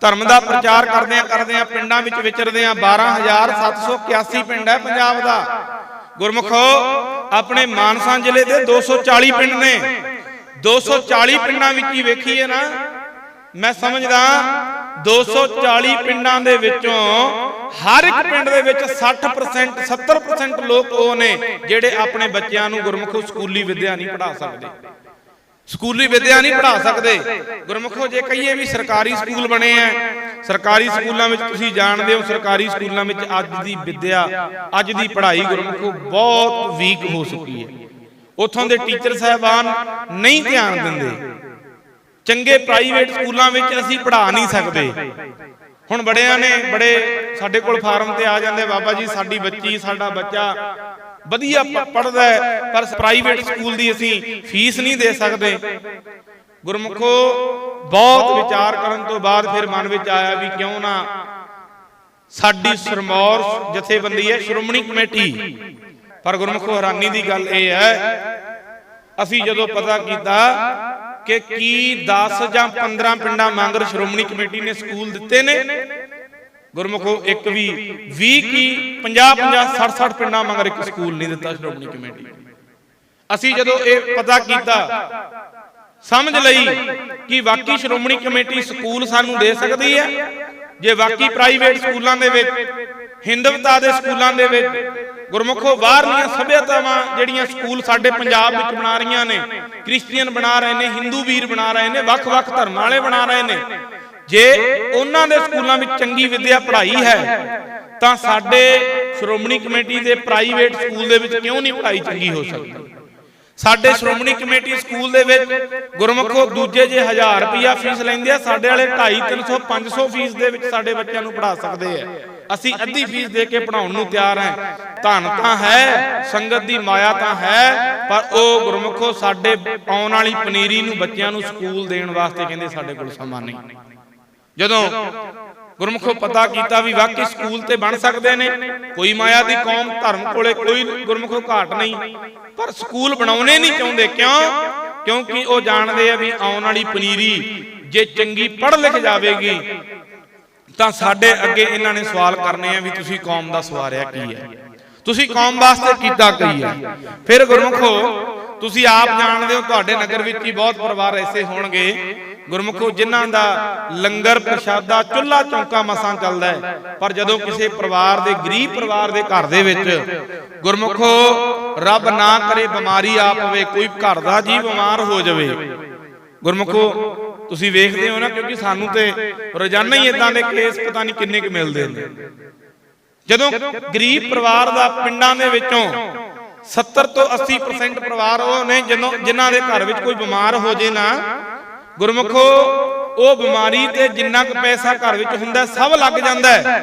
ਧਰਮ ਦਾ ਪ੍ਰਚਾਰ ਕਰਦਿਆਂ ਕਰਦਿਆਂ ਪਿੰਡਾਂ ਵਿੱਚ ਵਿਚਰਦਿਆਂ 12781 ਪਿੰਡ ਹੈ ਪੰਜਾਬ ਦਾ। ਗੁਰਮੁਖੋ, ਆਪਣੇ ਮਾਨਸਾ ਜ਼ਿਲ੍ਹੇ ਦੇ 240 ਪਿੰਡ ਨੇ। 240 ਪਿੰਡਾਂ ਵਿੱਚ ਹੀ ਵੇਖੀਏ ਨਾ, ਮੈਂ ਸਮਝਦਾ 240 ਪਿੰਡਾਂ ਦੇ ਵਿੱਚੋਂ ਹਰ ਇੱਕ ਪਿੰਡ ਦੇ ਵਿੱਚ 60% 70% ਲੋਕ ਉਹ ਨੇ ਜਿਹੜੇ ਆਪਣੇ ਬੱਚਿਆਂ ਨੂੰ ਗੁਰਮੁਖ ਸਕੂਲੀ ਵਿੱਦਿਆ ਨਹੀਂ ਪੜ੍ਹਾ ਸਕਦੇ। ਸਕੂਲੀ ਵਿੱਦਿਆ ਨਹੀਂ ਪੜ੍ਹਾ ਸਕਦੇ। ਗੁਰਮੁਖੋ, ਜੇ ਕਹੀਏ ਵੀ ਸਰਕਾਰੀ ਸਕੂਲ ਬਣੇ ਆ ਸਰਕਾਰੀ ਸਕੂਲਾਂ ਵਿੱਚ ਤੁਸੀਂ ਜਾਣਦੇ ਹੋ, ਸਰਕਾਰੀ ਸਕੂਲਾਂ ਵਿੱਚ ਅੱਜ ਦੀ ਵਿੱਦਿਆ, ਅੱਜ ਦੀ ਪੜ੍ਹਾਈ ਗੁਰਮੁਖੋ ਬਹੁਤ ਵੀਕ ਹੋ ਚੁੱਕੀ ਹੈ ਉੱਥੋਂ ਦੇ ਟੀਚਰ ਸਾਹਿਬਾਨ ਨਹੀਂ ਧਿਆਨ ਦਿੰਦੇ। ਚੰਗੇ ਪ੍ਰਾਈਵੇਟ ਸਕੂਲਾਂ ਵਿੱਚ ਅਸੀਂ ਪੜ੍ਹਾ ਨਹੀਂ ਸਕਦੇ। ਹੁਣ ਬੜਿਆਂ ਨੇ ਬੜੇ ਸਾਡੇ ਕੋਲ ਫਾਰਮ ਤੇ ਆ ਜਾਂਦੇ, ਬਾਬਾ ਜੀ, ਸਾਡੀ ਬੱਚੀ, ਸਾਡਾ ਬੱਚਾ ਵਧੀਆ ਪੜਦਾ ਪਰ ਪ੍ਰਾਈਵੇਟ ਸਕੂਲ ਦੀ ਅਸੀਂ ਫੀਸ ਨਹੀਂ ਦੇ ਸਕਦੇ। ਗੁਰਮੁਖੋ, ਬਹੁਤ ਵਿਚਾਰ ਕਰਨ ਤੋਂ ਬਾਅਦ ਫਿਰ ਮਨ ਵਿੱਚ ਆਇਆ ਵੀ ਕਿਉਂ ਨਾ ਸਾਡੀ ਸਰਮੌਰ ਜਥੇਬੰਦੀ ਹੈ, ਸ਼੍ਰੋਮਣੀ ਕਮੇਟੀ। ਪਰ ਗੁਰਮੁਖੋ, ਹੈਰਾਨੀ ਦੀ ਗੱਲ ਇਹ ਹੈ, ਅਸੀਂ ਜਦੋਂ ਪਤਾ ਕੀਤਾ ਕਿ ਕੀ 10 ਜਾਂ 15 ਪਿੰਡਾਂ ਮੰਗਰ ਸ਼੍ਰੋਮਣੀ ਕਮੇਟੀ ਨੇ ਸਕੂਲ ਦਿੱਤੇ ਨੇ? ਗੁਰਮੁਖੋ, ਇੱਕ ਵੀ 20 ਕੀ 50 50 60 60 ਪਿੰਡਾਂ ਮੰਗਰ ਇੱਕ ਸਕੂਲ ਨਹੀਂ ਦਿੱਤਾ ਸ਼੍ਰੋਮਣੀ ਕਮੇਟੀ। ਅਸੀਂ ਜਦੋਂ ਇਹ ਪਤਾ ਕੀਤਾ, ਸਮਝ ਲਈ ਕਿ ਵਾਕਈ ਸ਼੍ਰੋਮਣੀ ਕਮੇਟੀ ਸਕੂਲ ਸਾਨੂੰ ਦੇ ਸਕਦੀ ਹੈ। ਜੇ ਵਾਕਈ ਪ੍ਰਾਈਵੇਟ ਸਕੂਲਾਂ ਦੇ ਵਿੱਚ ਹਿੰਦਵਤਾ ਦੇ ਸਕੂਲਾਂ ਦੇ ਵਿੱਚ ਗੁਰਮੁਖੋ ਬਾਹਰਲੀਆਂ ਸਭਿਅਤਾਵਾਂ ਜਿਹੜੀਆਂ ਸਕੂਲ ਸਾਡੇ ਪੰਜਾਬ ਵਿੱਚ ਬਣਾ ਰਹੀਆਂ ਨੇ, ਕ੍ਰਿਸਚੀਅਨ ਬਣਾ ਰਹੇ ਨੇ, ਹਿੰਦੂ ਵੀਰ ਬਣਾ ਰਹੇ ਨੇ, ਵੱਖ-ਵੱਖ ਧਰਮਾਂ ਵਾਲੇ ਬਣਾ ਰਹੇ ਨੇ। ਜੇ ਉਹਨਾਂ ਦੇ ਸਕੂਲਾਂ ਵਿੱਚ ਚੰਗੀ ਵਿੱਦਿਆ ਪੜ੍ਹਾਈ ਹੈ, ਤਾਂ ਸਾਡੇ ਸ਼੍ਰੋਮਣੀ ਕਮੇਟੀ ਦੇ ਪ੍ਰਾਈਵੇਟ ਸਕੂਲ ਦੇ ਵਿੱਚ ਕਿਉਂ ਨਹੀਂ ਪੜ੍ਹਾਈ ਚੰਗੀ ਹੋ ਸਕਦੀ? ਸਾਡੇ ਸ਼੍ਰੋਮਣੀ ਕਮੇਟੀ ਸਕੂਲ ਦੇ ਵਿੱਚ ਗੁਰਮੁਖੋ ਦੂਜੇ ਜੇ 1000 ਰੁਪਿਆ ਫੀਸ ਲੈਂਦੇ ਆ ਸਾਡੇ ਵਾਲੇ 250 300 500 ਫੀਸ ਦੇ ਵਿੱਚ ਸਾਡੇ ਬੱਚਿਆਂ ਨੂੰ ਪੜ੍ਹਾ ਸਕਦੇ ਆ ਅਸੀਂ ਅੱਧੀ ਫੀਸ ਦੇ ਕੇ ਪੜਾਉਣ ਨੂੰ ਤਿਆਰ ਹਾਂ। ਧਨ ਤਾਂ ਹੈ ਸੰਗਤ ਦੀ ਮਾਇਆ ਤਾਂ ਹੈ ਪਰ ਉਹ ਗੁਰਮੁਖੋ ਸਾਡੇ ਆਉਣ ਵਾਲੀ ਪਨੀਰੀ ਨੂੰ ਬੱਚਿਆਂ ਨੂੰ ਸਕੂਲ ਦੇਣ ਵਾਸਤੇ ਕਹਿੰਦੇ ਸਾਡੇ ਕੋਲ ਸਮਾਂ ਨਹੀਂ। ਜਦੋਂ ਗੁਰਮੁਖੋ ਪਤਾ ਕੀਤਾ ਵੀ ਵਾਕਈ ਸਕੂਲ ਤੇ ਬਣ ਸਕਦੇ ਨੇ ਕੋਈ ਮਾਇਆ ਦੀ ਕੌਮ ਧਰਮ ਕੋਲੇ ਕੋਈ ਗੁਰਮੁਖੋ ਘਾਟ ਨਹੀਂ ਪਰ ਸਕੂਲ ਬਣਾਉਣੇ ਨਹੀਂ ਚਾਹੁੰਦੇ। ਕਿਉਂ? ਕਿਉਂਕਿ ਉਹ ਜਾਣਦੇ ਆ ਵੀ ਆਉਣ ਵਾਲੀ ਪਨੀਰੀ ਜੇ ਚੰਗੀ ਪੜ੍ਹ ਲਿਖ ਜਾਵੇਗੀ ਤਾਂ ਸਾਡੇ ਅੱਗੇ ਇਹਨਾਂ ਨੇ ਸਵਾਲ ਕਰਨੇ ਆ ਵੀ ਤੁਸੀਂ ਕੌਮ ਦਾ ਸਵਾਰਿਆ ਕੀ ਹੈ? ਤੁਸੀਂ ਕੌਮ ਵਾਸਤੇ ਕੀਤਾ ਕੀ ਹੈ? ਫਿਰ ਗੁਰਮੁਖੋ, ਤੁਸੀਂ ਆਪ ਜਾਣਦੇ ਹੋ ਤੁਹਾਡੇ ਨਗਰ ਵਿੱਚ ਹੀ ਬਹੁਤ ਪਰਿਵਾਰ ਐਸੇ ਹੋਣਗੇ। ਗੁਰਮੁਖੋ, ਜਿਨ੍ਹਾਂ ਦਾ ਲੰਗਰ ਪ੍ਰਸ਼ਾਦਾ ਚੁੱਲ੍ਹਾ ਚੌਂਕਾ ਮਸਾਂ ਚੱਲਦਾ ਹੈ, ਪਰ ਜਦੋਂ ਕਿਸੇ ਪਰਿਵਾਰ ਦੇ, ਗਰੀਬ ਪਰਿਵਾਰ ਦੇ ਘਰ ਦੇ ਵਿੱਚ ਗੁਰਮੁਖੋ, ਰੱਬ ਨਾ ਕਰੇ ਬਿਮਾਰੀ ਆ ਪਵੇ ਕੋਈ ਘਰ ਦਾ ਜੀ ਬਿਮਾਰ ਹੋ ਜਾਵੇ। ਗੁਰਮੁਖੋ ਤੁਸੀਂ ਵੇਖਦੇ ਹੋ ਨਾ, ਕਿਉਂਕਿ ਸਾਨੂੰ ਤੇ ਰੋਜ਼ਾਨਾ ਹੀ ਇਦਾਂ ਦੇ ਕੇਸ ਪਤਾ ਨਹੀਂ ਕਿੰਨੇ ਕੁ ਮਿਲਦੇ ਨੇ ਜਦੋਂ ਗਰੀਬ ਪਰਿਵਾਰ ਦਾ ਪਿੰਡਾਂ ਦੇ ਵਿੱਚੋਂ 70 ਤੋਂ 80% ਪਰਿਵਾਰ ਉਹ ਨੇ, ਜਦੋਂ ਜਿਨ੍ਹਾਂ ਦੇ ਘਰ ਵਿੱਚ ਕੋਈ ਬਿਮਾਰ ਹੋ ਜੇ ਨਾ, ਗੁਰਮੁਖੋ, ਉਹ ਬਿਮਾਰੀ ਤੇ ਜਿੰਨਾ ਕੁ ਪੈਸਾ ਘਰ ਵਿੱਚ ਹੁੰਦਾ, ਸਭ ਲੱਗ ਜਾਂਦਾ ਹੈ।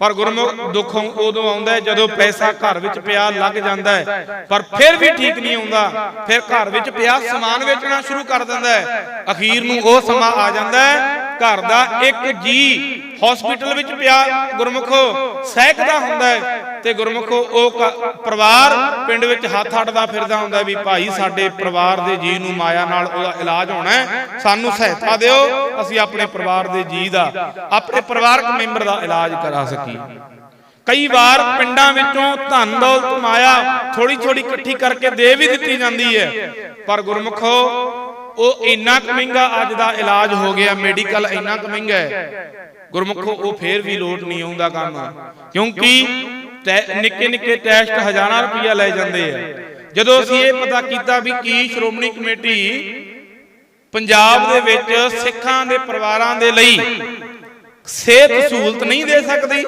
ਪਰ ਗੁਰਮੁਖ ਦੁੱਖ ਉਦੋਂ ਆਉਂਦਾ ਜਦੋਂ ਪੈਸਾ ਘਰ ਵਿੱਚ ਪਿਆ ਲੱਗ ਜਾਂਦਾ ਹੈ। ਪਰ ਫਿਰ ਵੀ ਠੀਕ ਨਹੀਂ ਆਉਂਦਾ ਫਿਰ ਘਰ ਵਿੱਚ ਪਿਆ ਸਮਾਨ ਵੇਚਣਾ ਸ਼ੁਰੂ ਕਰ ਦਿੰਦਾ ਹੈ। ਅਖੀਰ ਨੂੰ ਉਹ ਸਮਾਂ ਆ ਜਾਂਦਾ ਹੈ। ਘਰ ਦਾ ਇੱਕ ਜੀ ਹਸਪੀਟਲ ਵਿੱਚ ਪਿਆ, ਗੁਰਮੁਖੋ, ਸਹਿਕਦਾ ਹੁੰਦਾ ਹੈ ਤੇ ਗੁਰਮੁਖੋ, ਉਹ ਪਰਿਵਾਰ ਪਿੰਡ ਵਿੱਚ ਹੱਥ ਅੱਡਦਾ ਫਿਰਦਾ ਹੁੰਦਾ ਵੀ ਭਾਈ ਸਾਡੇ ਪਰਿਵਾਰ ਦੇ ਜੀ ਨੂੰ ਮਾਇਆ ਨਾਲ ਉਹਦਾ ਇਲਾਜ ਹੋਣਾ ਸਾਨੂੰ ਸਹਾਇਤਾ ਦਿਓ, ਅਸੀਂ ਆਪਣੇ ਪਰਿਵਾਰ ਦੇ ਜੀ ਦਾ, ਆਪਣੇ ਪਰਿਵਾਰਕ ਮੈਂਬਰ ਦਾ ਇਲਾਜ ਕਰਾ ਸਕੀਏ। ਕਈ ਵਾਰ ਪਿੰਡਾਂ ਵਿੱਚੋਂ ਧਨ ਦੌਲਤ ਮਾਇਆ ਥੋੜੀ ਥੋੜੀ ਇਕੱਠੀ ਕਰਕੇ ਦੇ ਵੀ ਦਿੱਤੀ ਜਾਂਦੀ ਹੈ, ਪਰ ਗੁਰਮੁਖੋ, ਉਹ ਇੰਨਾ ਕੁ ਮਹਿੰਗਾ ਅੱਜ ਦਾ ਇਲਾਜ ਹੋ ਗਿਆ, ਮੈਡੀਕਲ ਇੰਨਾ ਕੁ ਮਹਿੰਗਾ ਹੈ ਗੁਰਮੁਖੋ ਉਹ ਫੇਰ ਵੀ ਲੋਟ ਨਹੀਂ ਆਉਂਦਾ ਕੰਮ। ਕਿਉਂਕਿ ਨਿੱਕੇ ਨਿੱਕੇ ਟੈਸਟ ਹਜ਼ਾਰਾਂ ਰੁਪਈਆ ਲੈ ਜਾਂਦੇ ਆ। ਜਦੋਂ ਅਸੀਂ ਇਹ ਪਤਾ ਕੀਤਾ ਵੀ ਕੀ ਸ਼੍ਰੋਮਣੀ ਕਮੇਟੀ ਪੰਜਾਬ ਦੇ ਵਿੱਚ ਸਿੱਖਾਂ ਦੇ ਪਰਿਵਾਰਾਂ ਦੇ ਲਈ ਸਿਹਤ ਸਹੂਲਤ ਨਹੀਂ ਦੇ ਸਕਦੀ।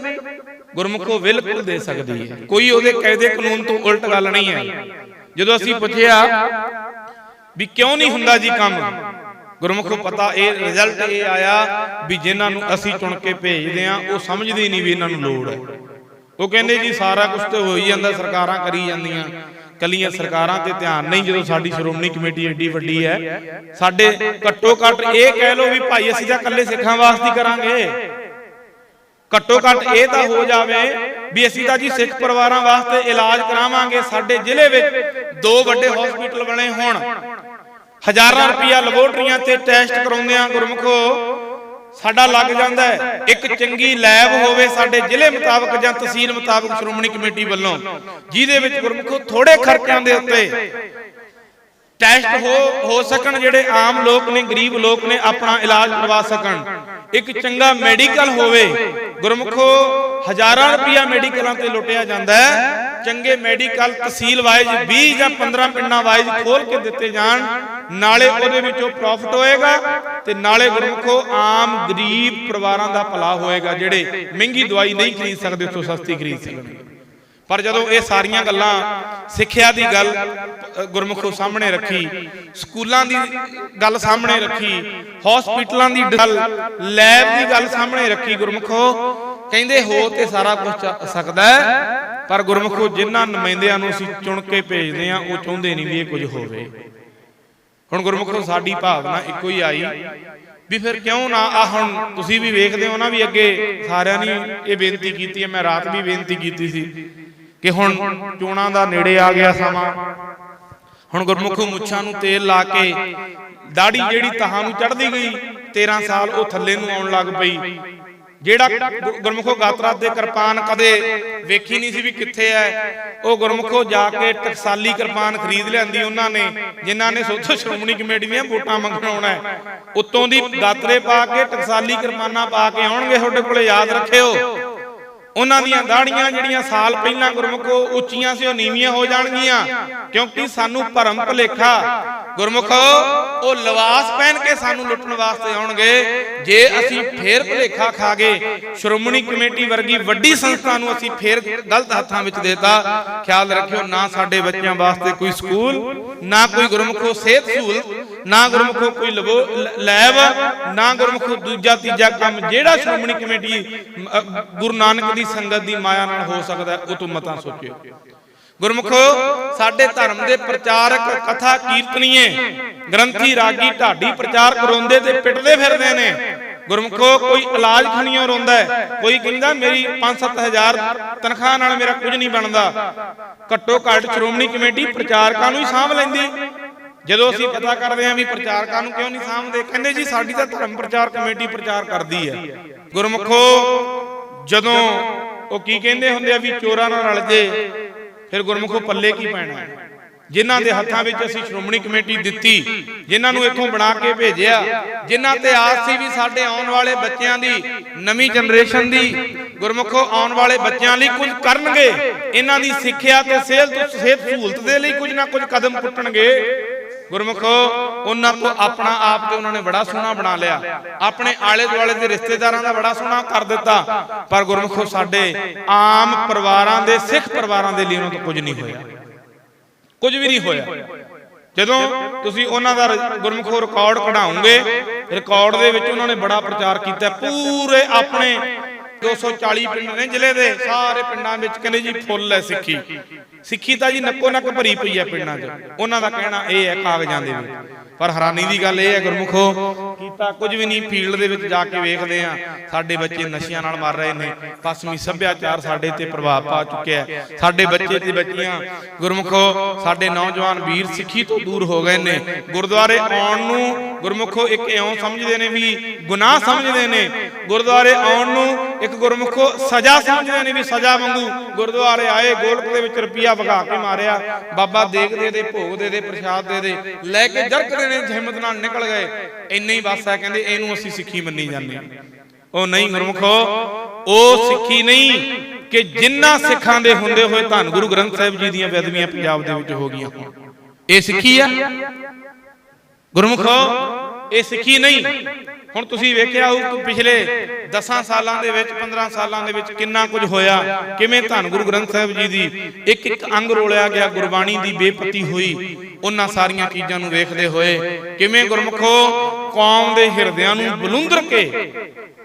ਗੁਰਮੁਖੋ ਬਿਲਕੁਲ ਦੇ ਸਕਦੀ ਹੈ। ਕੋਈ ਉਹਦੇ ਕਾਇਦੇ ਕਾਨੂੰਨ ਤੋਂ ਉਲਟ ਗੱਲ ਨਹੀਂ ਹੈ। ਜਦੋਂ ਅਸੀਂ ਪੁੱਛਿਆ ਵੀ ਕਿਉਂ ਨਹੀਂ ਹੁੰਦਾ ਜੀ ਕੰਮ? ਗੁਰਮੁਖੋ ਪਤਾ ਇਹ ਰਿਜ਼ਲਟ ਇਹ ਆਇਆ ਵੀ ਜਿਨ੍ਹਾਂ ਨੂੰ ਅਸੀਂ ਚੁਣ ਕੇ ਭੇਜਦੇ ਆ ਉਹ ਸਮਝਦੇ ਨਹੀਂ ਵੀ ਇਹਨਾਂ ਨੂੰ ਲੋੜ ਹੈ। ਉਹ ਕਹਿੰਦੇ ਜੀ ਸਾਰਾ ਕੁਝ ਤੇ ਹੋ ਹੀ ਜਾਂਦਾ ਸਰਕਾਰਾਂ ਕਰੀ ਜਾਂਦੀਆਂ। ਕੱਲੀਆਂ ਸਰਕਾਰਾਂ ਤੇ ਧਿਆਨ ਨਹੀਂ ਜਦੋਂ ਸਾਡੀ ਸ਼੍ਰੋਮਣੀ ਕਮੇਟੀ ਏਡੀ ਵੱਡੀ ਹੈ ਸਾਡੇ ਘੱਟੋ ਘੱਟ ਇਹ ਕਹਿ ਲਓ ਵੀ ਭਾਈ ਅਸੀਂ ਤਾਂ ਕੱਲੇ ਸਿੱਖਾਂ ਵਾਸਤੇ ਕਰਾਂਗੇ। ਘੱਟੋ ਘੱਟ ਇਹ ਤਾਂ ਹੋ ਜਾਵੇ ਵੀ ਅਸੀਂ ਤਾਂ ਜੀ ਸਿੱਖ ਪਰਿਵਾਰਾਂ ਵਾਸਤੇ ਇਲਾਜ ਕਰਾਵਾਂਗੇ ਸਾਡੇ ਜ਼ਿਲ੍ਹੇ ਵਿੱਚ ਦੋ ਵੱਡੇ ਹਸਪੀਟਲ ਬਣੇ ਹੋਣ। ਹਜ਼ਾਰਾਂ ਰੁਪਇਆ ਲੈਬੋਰਟਰੀਆਂ ਤੇ ਟੈਸਟ ਕਰਾਉਂਦੇ ਆ ਗੁਰਮੁਖੋ। ਸਾਡਾ ਲੱਗ ਜਾਂਦਾ ਹੈ, ਇੱਕ ਚੰਗੀ ਲੈਬ ਹੋਵੇ ਸਾਡੇ ਜ਼ਿਲ੍ਹੇ ਮੁਤਾਬਕ ਜਾਂ ਤਹਿਸੀਲ ਮੁਤਾਬਕ ਸ਼੍ਰੋਮਣੀ ਕਮੇਟੀ ਵੱਲੋਂ, ਜਿਹਦੇ ਵਿੱਚ ਗੁਰਮੁਖੋ ਥੋੜੇ ਖਰਚਿਆਂ ਦੇ ਉੱਤੇ ਟੈਸਟ ਹੋ ਹੋ ਸਕਣ ਜਿਹੜੇ ਆਮ ਲੋਕ ਨੇ, ਗਰੀਬ ਲੋਕ ਨੇ, ਆਪਣਾ ਇਲਾਜ ਕਰਵਾ ਸਕਣ। ਇੱਕ ਚੰਗਾ ਮੈਡੀਕਲ ਹੋਵੇ। ਗੁਰਮੁਖੋ, ਹਜ਼ਾਰਾਂ ਰੁਪਇਆ ਮੈਡੀਕਲਾਂ ਤੇ ਲੁੱਟਿਆ ਜਾਂਦਾ ਹੈ। ਚੰਗੇ ਮੈਡੀਕਲ ਤਹਿਸੀਲ ਵਾਈਜ਼ 20 ਜਾਂ 15 ਪਿੰਡਾਂ ਵਾਈਜ਼ ਖੋਲ ਕੇ ਦਿੱਤੇ ਜਾਣ। ਨਾਲੇ ਉਹਦੇ ਵਿੱਚੋਂ ਪ੍ਰੋਫਿਟ ਹੋਏਗਾ ਤੇ ਨਾਲੇ ਗੁਰਮੁਖੋ, ਆਮ ਗਰੀਬ ਪਰਿਵਾਰਾਂ ਦਾ ਭਲਾ ਹੋਏਗਾ ਜਿਹੜੇ ਮਹਿੰਗੀ ਦਵਾਈ ਨਹੀਂ ਖਰੀਦ ਸਕਦੇ, ਉੱਥੋਂ ਸਸਤੀ ਖਰੀਦ ਸਕਣਗੇ ਪਰ ਜਦੋਂ ਇਹ ਸਾਰੀਆਂ ਗੱਲਾਂ ਸਿੱਖਿਆ ਦੀ ਗੱਲ ਗੁਰਮੁਖੋ ਸਾਹਮਣੇ ਰੱਖੀ, ਸਕੂਲਾਂ ਦੀ ਗੱਲ ਸਾਹਮਣੇ ਰੱਖੀ, ਹਸਪੀਟਲਾਂ ਦੀ ਗੱਲ, ਲੈਬ ਦੀ ਗੱਲ ਸਾਹਮਣੇ ਰੱਖੀ ਗੁਰਮੁਖੋ, ਕਹਿੰਦੇ ਹੋ ਤੇ ਸਾਰਾ ਕੁਝ ਸਕਦਾ ਪਰ ਗੁਰਮੁਖੋ ਜਿਨ੍ਹਾਂ ਨੁਮਾਇੰਦਿਆਂ ਨੂੰ ਅਸੀਂ ਚੁਣ ਕੇ ਭੇਜਦੇ ਆ ਉਹ ਚਾਹੁੰਦੇ ਨਹੀਂ ਵੀ ਇਹ ਕੁਝ ਹੋਵੇ। ਹੁਣ ਗੁਰਮੁਖੋ ਸਾਡੀ ਭਾਵਨਾ ਇੱਕੋ ਹੀ ਆਈ ਵੀ ਫਿਰ ਕਿਉਂ ਨਾ ਆ ਹੁਣ ਤੁਸੀਂ ਵੀ ਵੇਖਦੇ ਹੋ ਨਾ ਵੀ ਅੱਗੇ ਸਾਰਿਆਂ ਨੇ ਇਹ ਬੇਨਤੀ ਕੀਤੀ ਹੈ, ਮੈਂ ਰਾਤ ਵੀ ਬੇਨਤੀ ਕੀਤੀ ਸੀ। ਕਿ ਹੁਣ ਚੋਣਾਂ ਦਾ ਨੇੜੇ ਆ ਗਿਆ ਸਮਾਂ। ਹੁਣ ਗੁਰਮੁਖੋ ਮੁੱਛਾਂ ਨੂੰ ਤੇਲ ਲਾ ਕੇ ਦਾੜੀ ਜਿਹੜੀ ਤਹਾਂ ਨੂੰ ਚੜਦੀ ਗਈ 13 ਸਾਲ ਉਹ ਥੱਲੇ ਨੂੰ ਆਉਣ ਲੱਗ ਪਈ। ਜਿਹੜਾ ਗੁਰਮੁਖੋ ਗਾਤਰਾ ਦੇ ਕਿਰਪਾਨ ਕਦੇ ਵੇਖੀ ਨਹੀਂ ਸੀ ਵੀ ਕਿੱਥੇ ਹੈ ਉਹ ਗੁਰਮੁਖੋ ਜਾ ਕੇ ਟਕਸਾਲੀ ਕਿਰਪਾਨ ਖਰੀਦ ਲਿਆਂਦੀ ਉਹਨਾਂ ਨੇ, ਜਿਨ੍ਹਾਂ ਨੇ ਸੋਚੋ ਸ਼੍ਰੋਮਣੀ ਕਮੇਟੀ ਦੀਆਂ ਵੋਟਾਂ ਮੰਗਣ ਆਉਣਾ ਉੱਤੋਂ ਦੀ ਗਾਤਰੇ ਪਾ ਕੇ ਟਕਸਾਲੀ ਕਿਰਪਾਨਾਂ ਪਾ ਕੇ ਆਉਣਗੇ ਤੁਹਾਡੇ ਕੋਲੇ, ਯਾਦ ਰੱਖਿਓ। ਉਹਨਾਂ ਦੀਆਂ ਦਾੜੀਆਂ ਜਿਹੜੀਆਂ ਸਾਲ ਪਹਿਲਾਂ ਗੁਰਮੁਖੋ ਉੱਚੀਆਂ ਸੀ, ਉਹ ਨੀਵੀਆਂ ਹੋ ਜਾਣਗੀਆਂ। ਕਿਉਂਕਿ ਸਾਨੂੰ ਭਰਮ ਭਲੇਖਾ। ਗੁਰਮੁਖੋ, ਉਹ ਲਿਬਾਸ ਪਹਿਨ ਕੇ ਸਾਨੂੰ ਲੁੱਟਣ ਵਾਸਤੇ ਆਉਣਗੇ। ਜੇ ਅਸੀਂ ਫੇਰ ਭਲੇਖਾ ਖਾ ਗਏ, ਸ਼੍ਰੋਮਣੀ ਕਮੇਟੀ ਵਰਗੀ ਵੱਡੀ ਸੰਸਥਾ ਨੂੰ ਅਸੀਂ ਫੇਰ ਗਲਤ ਹੱਥਾਂ ਵਿੱਚ ਦੇਤਾ। ਖਿਆਲ ਰੱਖਿਓ, ਨਾ ਸਾਡੇ ਬੱਚਿਆਂ ਵਾਸਤੇ ਕੋਈ ਸਕੂਲ ਨਾ ਕੋਈ ਗੁਰਮੁਖੋ ਸਿਹਤ ਸਹੂਲਤ ਨਾ ਗੁਰਮੁਖੋ ਕੋਈ ਲਬੋ- ਲੈਬ, ਨਾ ਗੁਰਮੁਖੋ ਦੂਜਾ ਤੀਜਾ ਕੰਮ ਜਿਹੜਾ ਸ਼੍ਰੋਮਣੀ ਕਮੇਟੀ ਗੁਰੂ ਨਾਨਕ ਦੀ ਸੰਗਤ ਦੀ ਮਾਇਆ ਨਾਲ ਹੋ ਸਕਦਾ, ਉਹ ਤੋਂ ਮਤਾਂ ਸੋਚਿਓ। ਗੁਰਮੁਖੋ, ਸਾਡੇ ਧਰਮ ਦੇ ਪ੍ਰਚਾਰਕ ਕਥਾ ਕੀਰਤਨੀਏ, ਗ੍ਰੰਥੀ ਰਾਗੀ ਢਾਡੀ ਪ੍ਰਚਾਰ ਕਰਾਉਂਦੇ ਤੇ ਪਿੱਟਦੇ ਫਿਰਦੇ ਨੇ। ਗੁਰਮੁਖੋ, ਕੋਈ ਇਲਾਜ ਖਣੀਆਂ ਰੋਂਦਾ ਹੈ। ਕੋਈ ਕਹਿੰਦਾ ਮੇਰੀ 5-7000 ਤਨਖਾਹ ਨਾਲ ਮੇਰਾ ਕੁਝ ਨਹੀਂ ਬਣਦਾ। ਘੱਟੋ ਘੱਟ ਸ਼੍ਰੋਮਣੀ ਕਮੇਟੀ ਪ੍ਰਚਾਰਕਾਂ ਨੂੰ ਹੀ ਸਾਂਭ ਲੈਂਦੀ। ਜਦੋਂ ਅਸੀਂ ਪਤਾ ਕਰਦੇ ਹਾਂ ਵੀ ਪ੍ਰਚਾਰਕਾਂ ਨੂੰ ਕਿਉਂ ਨਹੀਂ ਸਾਂਭਦੇ, ਕਹਿੰਦੇ ਜੀ ਸਾਡੀ ਤਾਂ ਧਰਮ ਪ੍ਰਚਾਰ ਕਮੇਟੀ ਪ੍ਰਚਾਰ ਕਰਦੀ ਹੈ। ਗੁਰਮੁਖੋ, ਜਦੋਂ ਉਹ ਕੀ ਕਹਿੰਦੇ ਹੁੰਦੇ ਆ ਵੀ ਚੋਰਾਂ ਨਾਲ ਰਲ ਜੇ, ਫਿਰ ਗੁਰਮੁਖੋ ਪੱਲੇ ਕੀ ਪੈਣਾ ਜਿਨ੍ਹਾਂ ਦੇ ਹੱਥਾਂ ਵਿੱਚ ਅਸੀਂ ਸ਼੍ਰੋਮਣੀ ਕਮੇਟੀ ਦਿੱਤੀ ਜਿਨ੍ਹਾਂ ਨੂੰ ਇੱਥੋਂ ਬਣਾ ਕੇ ਭੇਜਿਆ ਜਿਨ੍ਹਾਂ ਤੇ ਆਸ ਸੀ ਵੀ ਸਾਡੇ ਆਉਣ ਵਾਲੇ ਬੱਚਿਆਂ ਦੀ ਨਵੀਂ ਜਨਰੇਸ਼ਨ ਦੀ ਗੁਰਮੁਖੋ ਆਉਣ ਵਾਲੇ ਬੱਚਿਆਂ ਲਈ ਕੁਝ ਕਰਨਗੇ। ਇਹਨਾਂ ਦੀ ਸਿੱਖਿਆ ਤੇ ਸਿਹਤ ਸਿਹਤ ਸਹੂਲਤ ਦੇ ਲਈ ਕੁਝ ਨਾ ਕੁਝ ਕਦਮ ਪੁੱਟਣਗੇ ਗੁਰਮੁਖੋ ਉਹਨਾਂ ਤੋਂ ਆਪਣਾ ਆਪ ਤੇ ਉਹਨਾਂ ਨੇ ਬੜਾ ਸੋਹਣਾ ਬਣਾ ਲਿਆ। ਆਪਣੇ ਆਲੇ ਦੁਆਲੇ ਦੇ ਰਿਸ਼ਤੇਦਾਰਾਂ ਦਾ ਬੜਾ ਸੋਹਣਾ ਕਰ ਦਿੱਤਾ। ਪਰ ਗੁਰਮੁਖੋ ਸਾਡੇ ਆਮ ਪਰਿਵਾਰਾਂ ਦੇ ਸਿੱਖ ਪਰਿਵਾਰਾਂ ਦੇ ਲਈ ਉਹਨਾਂ ਤੋਂ ਕੁਝ ਨਹੀਂ ਹੋਇਆ। ਕੁਝ ਵੀ ਨਹੀਂ ਹੋਇਆ। ਜਦੋਂ ਤੁਸੀਂ ਉਹਨਾਂ ਦਾ ਗੁਰਮੁਖੋ ਰਿਕਾਰਡ ਕਢਾਉਂਗੇ ਰਿਕਾਰਡ ਦੇ ਵਿੱਚ ਉਹਨਾਂ ਨੇ ਬੜਾ ਪ੍ਰਚਾਰ ਕੀਤਾ। ਪੂਰੇ ਆਪਣੇ 240 ਪਿੰਡ ਨੇ ਜ਼ਿਲ੍ਹੇ ਦੇ ਸਾਰੇ ਪਿੰਡਾਂ ਵਿੱਚ ਕਹਿੰਦੇ ਜੀ ਫੁੱਲ ਹੈ ਸਿੱਖੀ। ਸਿੱਖੀ ਤਾਂ ਜੀ ਨੱਕੋ ਨੱਕ ਭਰੀ ਪਈ ਹੈ ਪਿੰਡਾਂ 'ਚ। ਉਹਨਾਂ ਦਾ ਕਹਿਣਾ ਇਹ ਹੈ ਕਾਗਜ਼ਾਂ ਦੇ ਵਿੱਚ। ਪਰ ਹੈਰਾਨੀ ਦੀ ਗੱਲ ਇਹ ਹੈ ਗੁਰਮੁਖੋ, ਕੀਤਾ ਕੁਝ ਵੀ ਨਹੀਂ, ਫੀਲਡ ਦੇ ਵਿੱਚ ਜਾ ਕੇ ਵੇਖਦੇ ਆ ਸਾਡੇ ਬੱਚੇ ਨਸ਼ਿਆਂ ਨਾਲ ਮਰ ਰਹੇ ਨੇ। ਪੱਛਮੀ ਸੱਭਿਆਚਾਰ ਸਾਡੇ ਤੇ ਪ੍ਰਭਾਵ ਪਾ ਚੁੱਕਿਆ ਹੈ। ਸਾਡੇ ਬੱਚੇ ਤੇ ਬੱਚੀਆਂ, ਗੁਰਮੁਖੋ, ਸਾਡੇ ਨੌਜਵਾਨ ਵੀਰ ਸਿੱਖੀ ਤੋਂ ਦੂਰ ਹੋ ਗਏ ਨੇ। ਗੁਰਦੁਆਰੇ ਆਉਣ ਨੂੰ ਗੁਰਮੁਖੋ ਇੱਕ ਇਉਂ ਸਮਝਦੇ ਨੇ ਵੀ, ਗੁਨਾਹ ਸਮਝਦੇ ਨੇ। ਗੁਰਦੁਆਰੇ ਆਉਣ ਨੂੰ ਇੱਕ ਗੁਰਮੁਖੋ ਸਜ਼ਾ ਸਮਝਦੇ ਨੇ ਵੀ ਸਜ਼ਾ ਵਾਂਗੂ ਗੁਰਦੁਆਰੇ ਆਏ, ਗੋਲਕ ਦੇ ਵਿੱਚ ਰੁਪਿਆ ਵਗਾ ਕੇ ਮਾਰਿਆ। ਬਾਬਾ ਦੇਖ ਦੇ ਭੋਗ ਦੇ ਦੇ, ਪ੍ਰਸ਼ਾਦ ਦੇ ਦੇ, ਲੈ ਕੇ ਜਰਕਦੇ ਨੇ ਹਿੰਮਤ ਨਾਲ ਨਿਕਲ ਗਏ। ਇੰਨੇ ਹੀ ਬਸ ਹੈ ਕਹਿੰਦੇ ਇਹਨੂੰ ਅਸੀਂ ਸਿੱਖੀ ਮੰਨੀ ਜਾਂਦੇ ਉਹ ਨਹੀਂ ਗੁਰਮੁਖੋ, ਉਹ ਸਿੱਖੀ ਨਹੀਂ ਕਿ ਜਿੰਨਾ ਸਿੱਖਾਂ ਦੇ ਹੁੰਦੇ ਹੋਏ ਧੰਨ ਗੁਰੂ ਗ੍ਰੰਥ ਸਾਹਿਬ ਜੀ ਦੀਆਂ ਬੇਅਦਬੀਆਂ ਪੰਜਾਬ ਦੇ ਵਿੱਚ ਹੋ ਗਈਆਂ ਇਹ ਸਿੱਖੀ ਆ? ਗੁਰਮੁਖੋ, ਇਹ ਸਿੱਖੀ ਨਹੀਂ ਹੁਣ ਤੁਸੀਂ ਵੇਖਿਆ ਹੋਊ ਪਿਛਲੇ 10 ਸਾਲਾਂ ਦੇ ਵਿੱਚ 15 ਸਾਲਾਂ ਦੇ ਵਿੱਚ ਕਿੰਨਾ ਕੁਝ ਹੋਇਆ, ਕਿਵੇਂ ਧੰਨ ਗੁਰੂ ਗ੍ਰੰਥ ਸਾਹਿਬ ਜੀ ਦੀ ਇੱਕ ਇੱਕ ਅੰਗ ਰੋਲਿਆ ਗਿਆ, ਗੁਰਬਾਣੀ ਦੀ ਬੇਪਤੀ ਹੋਈ, ਉਹਨਾਂ ਸਾਰੀਆਂ ਚੀਜ਼ਾਂ ਨੂੰ ਵੇਖਦੇ ਹੋਏ, ਕਿਵੇਂ ਗੁਰਮੁਖੋ ਕੌਮ ਦੇ ਹਿਰਦਿਆਂ ਨੂੰ ਬਲੁੰਦਰ ਕੇ,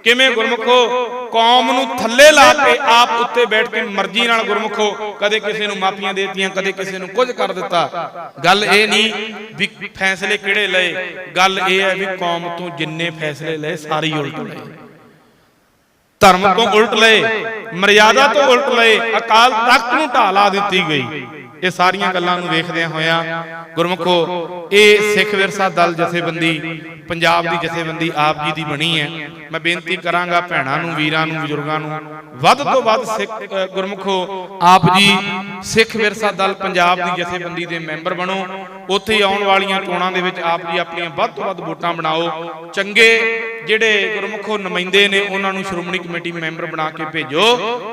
ਕਿਵੇਂ ਗੁਰਮੁਖੋ ਕੌਮ ਨੂੰ ਥੱਲੇ ਲਾ ਕੇ ਆਪ ਉੱਤੇ ਬੈਠ ਕੇ ਮਰਜ਼ੀ ਨਾਲ ਗੁਰਮੁਖੋ ਕਦੇ ਕਿਸੇ ਨੂੰ ਮਾਫੀਆਂ ਦੇਤੀਆਂ, ਕਦੇ ਕਿਸੇ ਨੂੰ ਕੁਝ ਕਰ ਦਿੱਤਾ। ਗੱਲ ਇਹ ਨਹੀਂ ਵੀ ਫੈਸਲੇ ਕਿਹੜੇ ਲਏ, ਗੱਲ ਇਹ ਹੈ ਵੀ ਕੌਮ ਤੋਂ ਜਿੰਨੇ ਫੈਸਲੇ ਲਏ ਸਾਰੇ ਉਲਟ ਲਏ। ਧਰਮ ਤੋਂ ਉਲਟ ਲਏ ਮਰਿਆਦਾ ਤੋਂ ਉਲਟ ਲਏ ਅਕਾਲ ਤਖਤ ਨੂੰ ਢਾਲਾ ਦਿੱਤੀ ਗਈ। ਇਹ ਸਾਰੀਆਂ ਗੱਲਾਂ ਨੂੰ ਵੇਖਦਿਆਂ ਹੋਇਆਂ ਗੁਰਮੁਖੋ ਇਹ ਸਿੱਖ ਵਿਰਸਾ ਦਲ ਜਥੇਬੰਦੀ ਪੰਜਾਬ ਦੀ ਜਥੇਬੰਦੀ ਆਪ ਜੀ ਦੀ ਬਣੀ ਹੈ। ਮੈਂ ਬੇਨਤੀ ਕਰਾਂਗਾ ਭੈਣਾਂ ਨੂੰ ਵੀਰਾਂ ਨੂੰ ਬਜ਼ੁਰਗਾਂ ਨੂੰ ਵੱਧ ਤੋਂ ਵੱਧ ਸਿੱਖ ਅ, ਗੁਰਮੁਖੋ ਆਪ ਜੀ ਸਿੱਖ ਵਿਰਸਾ ਦਲ ਪੰਜਾਬ ਦੀ ਜਥੇਬੰਦੀ ਦੇ ਮੈਂਬਰ ਬਣੋ। ਉੱਥੇ ਆਉਣ ਵਾਲੀਆਂ ਚੋਣਾਂ ਦੇ ਵਿੱਚ ਆਪ ਜੀ ਆਪਣੀਆਂ ਵੱਧ ਤੋਂ ਵੱਧ ਵੋਟਾਂ ਬਣਾਓ। ਚੰਗੇ ਜਿਹੜੇ ਗੁਰਮੁਖੋ ਨੁਮਾਇੰਦੇ ਨੇ ਉਹਨਾਂ ਨੂੰ ਸ਼੍ਰੋਮਣੀ ਕਮੇਟੀ ਮੈਂਬਰ ਬਣਾ ਕੇ ਭੇਜੋ।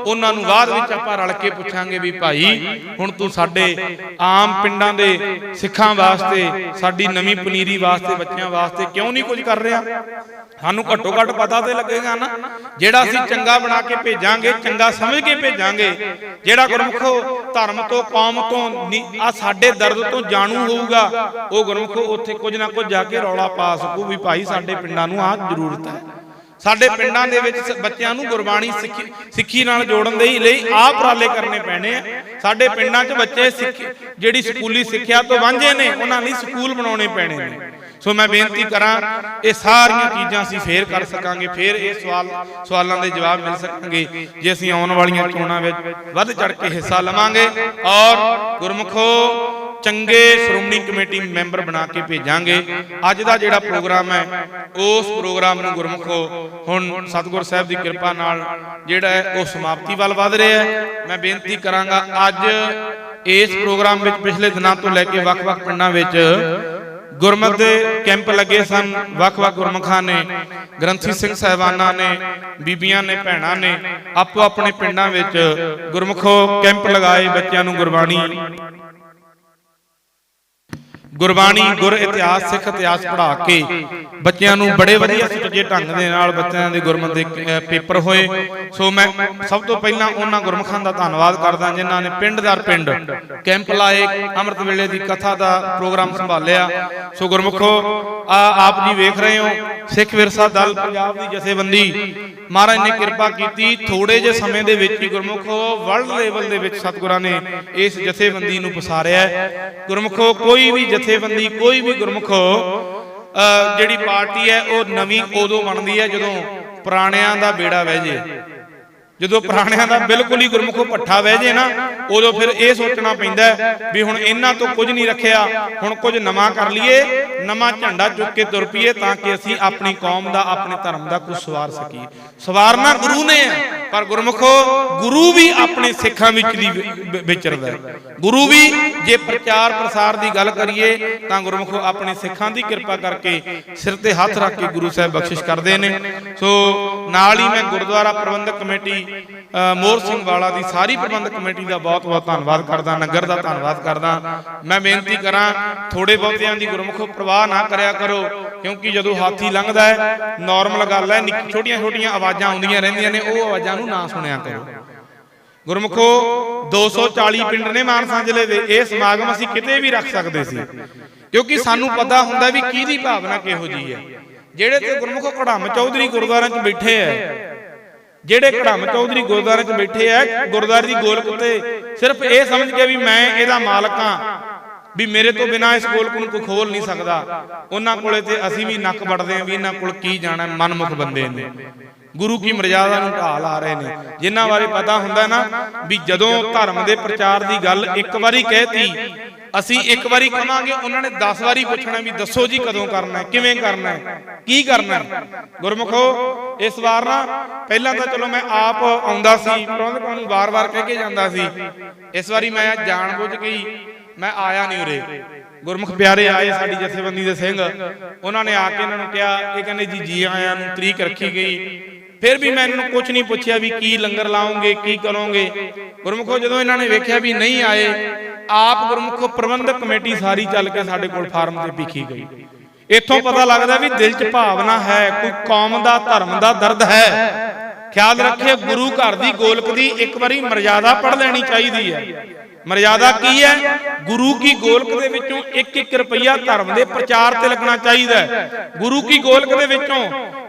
ਉਹਨਾਂ ਨੂੰ ਬਾਅਦ ਵਿੱਚ ਆਪਾਂ ਰਲ ਕੇ ਪੁੱਛਾਂਗੇ ਵੀ ਭਾਈ ਹੁਣ ਤੂੰ ਸਾਡੇ ਆਮ ਪਿੰਡਾਂ ਦੇ ਸਿੱਖਾਂ ਵਾਸਤੇ ਸਾਡੀ ਨਵੀਂ ਪਨੀਰੀ ਵਾਸਤੇ ਬੱਚਿਆਂ ਵਾਸਤੇ ਕਿਉਂ ਨਹੀਂ ਕੁਝ ਕਰ ਰਿਹਾ? ਸਾਨੂੰ ਘੱਟੋ ਘੱਟ ਪਤਾ ਤੇ ਲੱਗੇਗਾ ਨਾ। ਜਿਹੜਾ ਅਸੀਂ ਚੰਗਾ ਬਣਾ ਕੇ ਭੇਜਾਂਗੇ, ਚੰਗਾ ਸਮਝ ਕੇ ਭੇਜਾਂਗੇ, ਜਿਹੜਾ ਗੁਰਮੁਖੋ ਧਰਮ ਤੋਂ, ਕੌਮ ਤੋਂ ਆ ਸਾਡੇ ਦਰਦ ਤੋਂ ਜਾਣੂ ਹੋਊਗਾ, ਉਹ ਗੁਰਮੁਖੋ ਉੱਥੇ ਕੁਝ ਨਾ ਕੁਝ ਜਾ ਕੇ ਰੌਲਾ ਪਾ ਸਕੂ ਵੀ ਭਾਈ ਸਾਡੇ ਪਿੰਡਾਂ ਨੂੰ ਆਹ ਜ਼ਰੂਰਤ ਹੈ। ਸਾਡੇ ਪਿੰਡਾਂ ਦੇ ਵਿੱਚ ਬੱਚਿਆਂ ਨੂੰ ਗੁਰਬਾਣੀ ਸਿੱਖੀ ਸਿੱਖੀ ਨਾਲ ਜੋੜਨ ਦੇ ਲਈ ਆਹ ਉਪਰਾਲੇ ਕਰਨੇ ਪੈਣੇ ਆ। ਸਾਡੇ ਪਿੰਡਾਂ 'ਚ ਬੱਚੇ ਸਿੱਖੀ ਜਿਹੜੀ ਸਕੂਲੀ ਸਿੱਖਿਆ ਤੋਂ ਵਾਂਝੇ ਨੇ, ਉਹਨਾਂ ਲਈ ਸਕੂਲ ਬਣਾਉਣੇ ਪੈਣੇ ਨੇ। ਸੋ ਮੈਂ ਬੇਨਤੀ ਕਰਾਂ, ਇਹ ਸਾਰੀਆਂ ਚੀਜ਼ਾਂ ਅਸੀਂ ਫੇਰ ਕਰ ਸਕਾਂਗੇ, ਫੇਰ ਇਹ ਸਵਾਲ ਸਵਾਲਾਂ ਦੇ ਜਵਾਬ ਮਿਲ ਸਕਣਗੇ, ਜੇ ਅਸੀਂ ਆਉਣ ਵਾਲੀਆਂ ਚੋਣਾਂ ਵਿੱਚ ਵੱਧ ਚੜ ਕੇ ਹਿੱਸਾ ਲਵਾਂਗੇ ਔਰ ਗੁਰਮੁਖੋ ਚੰਗੇ ਸ਼੍ਰੋਮਣੀ ਕਮੇਟੀ ਮੈਂਬਰ ਬਣਾ ਕੇ ਭੇਜਾਂਗੇ। ਅੱਜ ਦਾ ਜਿਹੜਾ ਪ੍ਰੋਗਰਾਮ ਹੈ, ਉਸ ਪ੍ਰੋਗਰਾਮ ਨੂੰ ਗੁਰਮੁਖੋ ਹੁਣ ਸਤਿਗੁਰ ਸਾਹਿਬ ਦੀ ਕਿਰਪਾ ਨਾਲ ਜਿਹੜਾ ਹੈ, ਉਹ ਸਮਾਪਤੀ ਵੱਲ ਵਧ ਰਿਹਾ ਹੈ। ਮੈਂ ਬੇਨਤੀ ਕਰਾਂਗਾ, ਅੱਜ ਇਸ ਪ੍ਰੋਗਰਾਮ ਵਿੱਚ ਪਿਛਲੇ ਦਿਨਾਂ ਤੋਂ ਲੈ ਕੇ ਵੱਖ-ਵੱਖ ਪਿੰਡਾਂ ਵਿੱਚ ਗੁਰਮਤਿ ਦੇ ਕੈਂਪ ਲੱਗੇ ਸਨ। ਵੱਖ-ਵੱਖ ਗੁਰਮਖਾਂ ਨੇ, ਗ੍ਰੰਥੀ ਸਿੰਘ ਸਾਹਿਬਾਨਾਂ ਨੇ, ਬੀਬੀਆਂ ਨੇ, ਭੈਣਾਂ ਨੇ ਆਪੋ ਆਪਣੇ ਪਿੰਡਾਂ ਵਿੱਚ ਗੁਰਮਖੋ ਕੈਂਪ ਲਗਾਏ ਬੱਚਿਆਂ ਨੂੰ ਗੁਰਬਾਣੀ ਗੁਰਬਾਣੀ, ਗੁਰ ਇਤਿਹਾਸ, ਸਿੱਖ ਇਤਿਹਾਸ ਪੜ੍ਹਾ ਕੇ ਬੱਚਿਆਂ ਨੂੰ ਬੜੇ ਵਧੀਆ ਸੁਚੱਜੇ ਢੰਗ ਦੇ ਨਾਲ ਬੱਚਿਆਂ ਦੇ ਗੁਰਮਤਿ ਦੇ ਪੇਪਰ ਹੋਏ। ਸੋ ਮੈਂ ਸਭ ਤੋਂ ਪਹਿਲਾਂ ਉਹਨਾਂ ਗੁਰਮਖਾਂ ਦਾ ਧੰਨਵਾਦ ਕਰਦਾ, ਜਿਨ੍ਹਾਂ ਨੇ ਪਿੰਡ ਦਰ ਪਿੰਡ ਕੈਂਪ ਲਾਏ, ਅੰਮ੍ਰਿਤ ਵੇਲੇ ਦੀ ਕਥਾ ਦਾ ਪ੍ਰੋਗਰਾਮ ਸੰਭਾਲਿਆ। ਸੋ ਗੁਰਮਖੋ, ਆ ਆਪ ਜੀ ਵੇਖ ਰਹੇ ਹੋ, ਸਿੱਖ ਵਿਰਸਾ ਦਲ ਪੰਜਾਬ ਦੀ ਜਥੇਬੰਦੀ। ਮਹਾਰਾਜ ਨੇ ਕਿਰਪਾ ਕੀਤੀ ਥੋੜੇ ਜਿਹੇ ਸਮੇਂ ਦੇ ਵਿੱਚ ਹੀ ਗੁਰਮੁਖੋ ਵਰਲਡ ਲੈਵਲ ਦੇ ਵਿੱਚ ਸਤਿਗੁਰਾਂ ਨੇ ਇਸ ਜਥੇਬੰਦੀ ਨੂੰ ਪਸਾਰਿਆ। ਹੈ। ਗੁਰਮੁਖੋ, ਕੋਈ ਵੀ ਜਥੇ ਜਥੇਬੰਦੀ ਕੋਈ ਵੀ ਗੁਰਮੁਖੋ ਜਿਹੜੀ ਪਾਰਟੀ ਹੈ, ਉਹ ਨਵੀਂ ਉਦੋਂ ਬਣਦੀ ਹੈ ਜਦੋਂ ਪੁਰਾਣਿਆਂ ਦਾ ਬੇੜਾ ਵਹਿ ਜੇ। ਜਦੋਂ ਪੁਰਾਣਿਆਂ ਦਾ ਬਿਲਕੁਲ ਹੀ ਗੁਰਮੁਖੋ ਪੱਠਾ ਵਹਿ ਜੇ ਨਾ, ਉਦੋਂ ਫਿਰ ਇਹ ਸੋਚਣਾ ਪੈਂਦਾ ਵੀ ਹੁਣ ਇਹਨਾਂ ਤੋਂ ਕੁਝ ਨਹੀਂ ਰੱਖਿਆ, ਹੁਣ ਕੁਝ ਨਵਾਂ ਕਰ ਲਈਏ, ਨਵਾਂ ਝੰਡਾ ਚੁੱਕ ਕੇ ਤੁਰ ਪਈਏ ਤਾਂ ਕਿ ਅਸੀਂ ਆਪਣੀ ਕੌਮ ਦਾ, ਆਪਣੇ ਧਰਮ ਦਾ ਕੁਝ ਸਵਾਰ ਸਕੀਏ। ਸਵਾਰਨਾ ਗੁਰੂ ਨੇ ਹੈ ਪਰ ਗੁਰਮੁਖੋ, ਗੁਰੂ ਵੀ ਆਪਣੇ ਸਿੱਖਾਂ ਵਿੱਚ ਦੀ ਵਿਚਰਦਾ ਗੁਰੂ ਵੀ ਜੇ ਪ੍ਰਚਾਰ ਪ੍ਰਸਾਰ ਦੀ ਗੱਲ ਕਰੀਏ, ਤਾਂ ਗੁਰਮੁਖੋ ਆਪਣੇ ਸਿੱਖਾਂ ਦੀ ਕਿਰਪਾ ਕਰਕੇ ਸਿਰ ਤੇ ਹੱਥ ਰੱਖ ਕੇ ਗੁਰੂ ਸਾਹਿਬ ਬਖਸ਼ਿਸ਼ ਕਰਦੇ ਨੇ। ਸੋ ਨਾਲ ਹੀ ਮੈਂ ਗੁਰਦੁਆਰਾ ਪ੍ਰਬੰਧਕ ਕਮੇਟੀ ਮੋਰ ਸਿੰਘ ਵਾਲਾ ਦੀ ਸਾਰੀ ਪ੍ਰਬੰਧਕ ਕਮੇਟੀ ਦਾ ਬਹੁਤ ਬਹੁਤ ਧੰਨਵਾਦ ਕਰਦਾ, ਨਗਰ ਦਾ ਧੰਨਵਾਦ ਕਰਦਾ। ਮੈਂ ਬੇਨਤੀ ਕਰਾਂ ਥੋੜੇ ਬਹੁਤਿਆਂ ਦੀ ਗੁਰਮੁਖੋ ਪ੍ਰਵਾਹ ਨਾ ਕਰਿਆ ਕਰੋ, ਕਿਉਂਕਿ ਜਦੋਂ ਹਾਥੀ ਲੰਘਦਾ ਹੈ ਨਾਰਮਲ ਗੱਲ ਹੈ, ਨਿੱਕੀ ਛੋਟੀਆਂ ਛੋਟੀਆਂ ਆਵਾਜ਼ਾਂ ਆਉਂਦੀਆਂ ਰਹਿੰਦੀਆਂ ਨੇ, ਉਹ ਆਵਾਜ਼ਾਂ ਨੂੰ ਨਾ ਸੁਣਿਆ ਕਰੋ ਗੁਰਮੁਖੋ 240 ਪਿੰਡ ਨੇ ਮਾਨਸਾ ਜ਼ਿਲ੍ਹੇ ਦੇ। ਇਹ ਸਮਾਗਮ ਅਸੀਂ ਕਿਤੇ ਵੀ ਰੱਖ ਸਕਦੇ ਸੀ। ਕਿਉਂਕਿ ਸਾਨੂੰ ਪਤਾ ਹੁੰਦਾ ਵੀ ਕਿਹਦੀ ਭਾਵਨਾ ਕਿਹੋ ਜੀ ਹੈ। ਜਿਹੜੇ ਤੇ ਗੁਰਮੁਖੋ ਕੜਾਮ ਚੌਧਰੀ ਗੁਰਦੁਆਰਿਆਂ 'ਚ ਬੈਠੇ ਐ ਜਿਹੜੇ ਕੜਾਮ ਚੌਧਰੀ ਗੁਰਦੁਆਰੇ 'ਚ ਬੈਠੇ ਐ ਗੁਰਦੁਆਰੇ ਦੀ ਗੋਲਕ ਉੱਤੇ ਸਿਰਫ ਇਹ ਸਮਝ ਕੇ ਵੀ ਮੈਂ ਇਹਦਾ ਮਾਲਕ ਹਾਂ ਵੀ ਮੇਰੇ ਤੋਂ ਬਿਨਾ ਇਸ ਗੋਲਕ ਨੂੰ ਕੋਈ ਖੋਲ ਨਹੀਂ ਸਕਦਾ। ਉਹਨਾਂ ਕੋਲੇ ਤੇ ਅਸੀਂ ਵੀ ਨੱਕ ਵੜਦੇ ਆਂ ਵੀ ਇਹਨਾਂ ਕੋਲ ਕੀ ਜਾਣਾ, ਮਨਮੁਖ ਬੰਦੇ ਨੇ। ਗੁਰੂ ਕੀ ਮਰਜ਼ਾਦਾ ਨੂੰ ਢਾਹ ਲਾ ਰਹੇ ਨੇ। ਜਿਨ੍ਹਾਂ ਬਾਰੇ ਪਤਾ ਹੁੰਦਾ ਨਾ ਵੀ ਜਦੋਂ ਧਰਮ ਦੇ ਪ੍ਰਚਾਰ ਦੀ ਗੱਲ ਇੱਕ ਵਾਰੀ ਕਹਿਤੀ, ਅਸੀਂ ਇੱਕ ਵਾਰੀ ਕਵਾਂਗੇ, ਉਹਨਾਂ ਨੇ 10 ਵਾਰੀ ਪੁੱਛਣਾ ਵੀ ਦੱਸੋ ਜੀ ਕਦੋਂ ਕਰਨਾ ਹੈ, ਕਿਵੇਂ ਕਰਨਾ ਹੈ, ਕੀ ਕਰਨਾ ਹੈ। ਗੁਰਮੁਖੋ, ਇਸ ਵਾਰ ਨਾ ਪਹਿਲਾਂ ਤਾਂ ਚਲੋ ਮੈਂ ਆਪ ਆਉਂਦਾ ਸੀ, ਪ੍ਰਬੰਧਕਾਂ ਨੂੰ ਵਾਰ-ਵਾਰ ਕਹਿ ਕੇ ਜਾਂਦਾ ਸੀ, ਇਸ ਵਾਰੀ ਮੈਂ ਜਾਣ ਬੁੱਝ ਕੇ ਮੈਂ ਆਇਆ ਨਹੀਂ ਉਰੇ। ਗੁਰਮੁਖ ਪਿਆਰੇ ਆਏ ਸਾਡੀ ਜਥੇਬੰਦੀ ਦੇ ਸਿੰਘ, ਉਹਨਾਂ ਨੇ ਆ ਕੇ ਇਹਨਾਂ ਨੂੰ ਕਿਹਾ, ਇਹ ਕਹਿੰਦੇ ਜੀ ਜੀ ਆਇਆਂ ਨੂੰ ਤਰੀਕ ਰੱਖੀ ਗਈ ਫਿਰ ਵੀ ਮੈਂ ਇਹਨਾਂ ਨੂੰ ਕੁਝ ਨਹੀਂ ਪੁੱਛਿਆ ਵੀ ਕੀ ਲੰਗਰ ਲਾਉਂਗੇ ਕੀ ਕਰੋਗੇ। ਗੁਰਮੁਖੋ, ਜਦੋਂ ਇਹਨਾਂ ਨੇ ਵੇਖਿਆ ਵੀ ਨਹੀਂ ਆਏ, ਆਪ ਗੁਰਮੁਖੋ ਪ੍ਰਬੰਧਕ ਕਮੇਟੀ ਸਾਰੀ ਚੱਲ ਕੇ ਸਾਡੇ ਕੋਲ ਫਾਰਮ ਤੇ ਵਿਖੀ ਗਈ। ਇੱਥੋਂ ਪਤਾ ਲੱਗਦਾ ਵੀ ਦਿਲ 'ਚ ਭਾਵਨਾ ਹੈ, ਕੋਈ ਕੌਮ ਦਾ, ਧਰਮ ਦਾ ਦਰਦ ਹੈ। ਖਿਆਲ ਰੱਖਿਓ, ਗੁਰੂ ਘਰ ਦੀ ਗੋਲਕ ਦੀ ਇੱਕ ਵਾਰੀ ਮਰਜ਼ਾਦਾ ਪੜ ਲੈਣੀ ਚਾਹੀਦੀ ਹੈ। ਮਰਿਆਦਾ ਕੀ ਹੈ? ਗੁਰੂ ਕੀ ਗੋਲਕ ਦੇ ਵਿੱਚੋਂ 1-1 ਰੁਪਈਆ ਧਰਮ ਦੇ ਪ੍ਰਚਾਰ ਤੇ ਲੱਗਣਾ ਚਾਹੀਦਾ ਹੈ। ਗੁਰੂ ਕੀ ਗੋਲਕ ਦੇ ਵਿੱਚੋਂ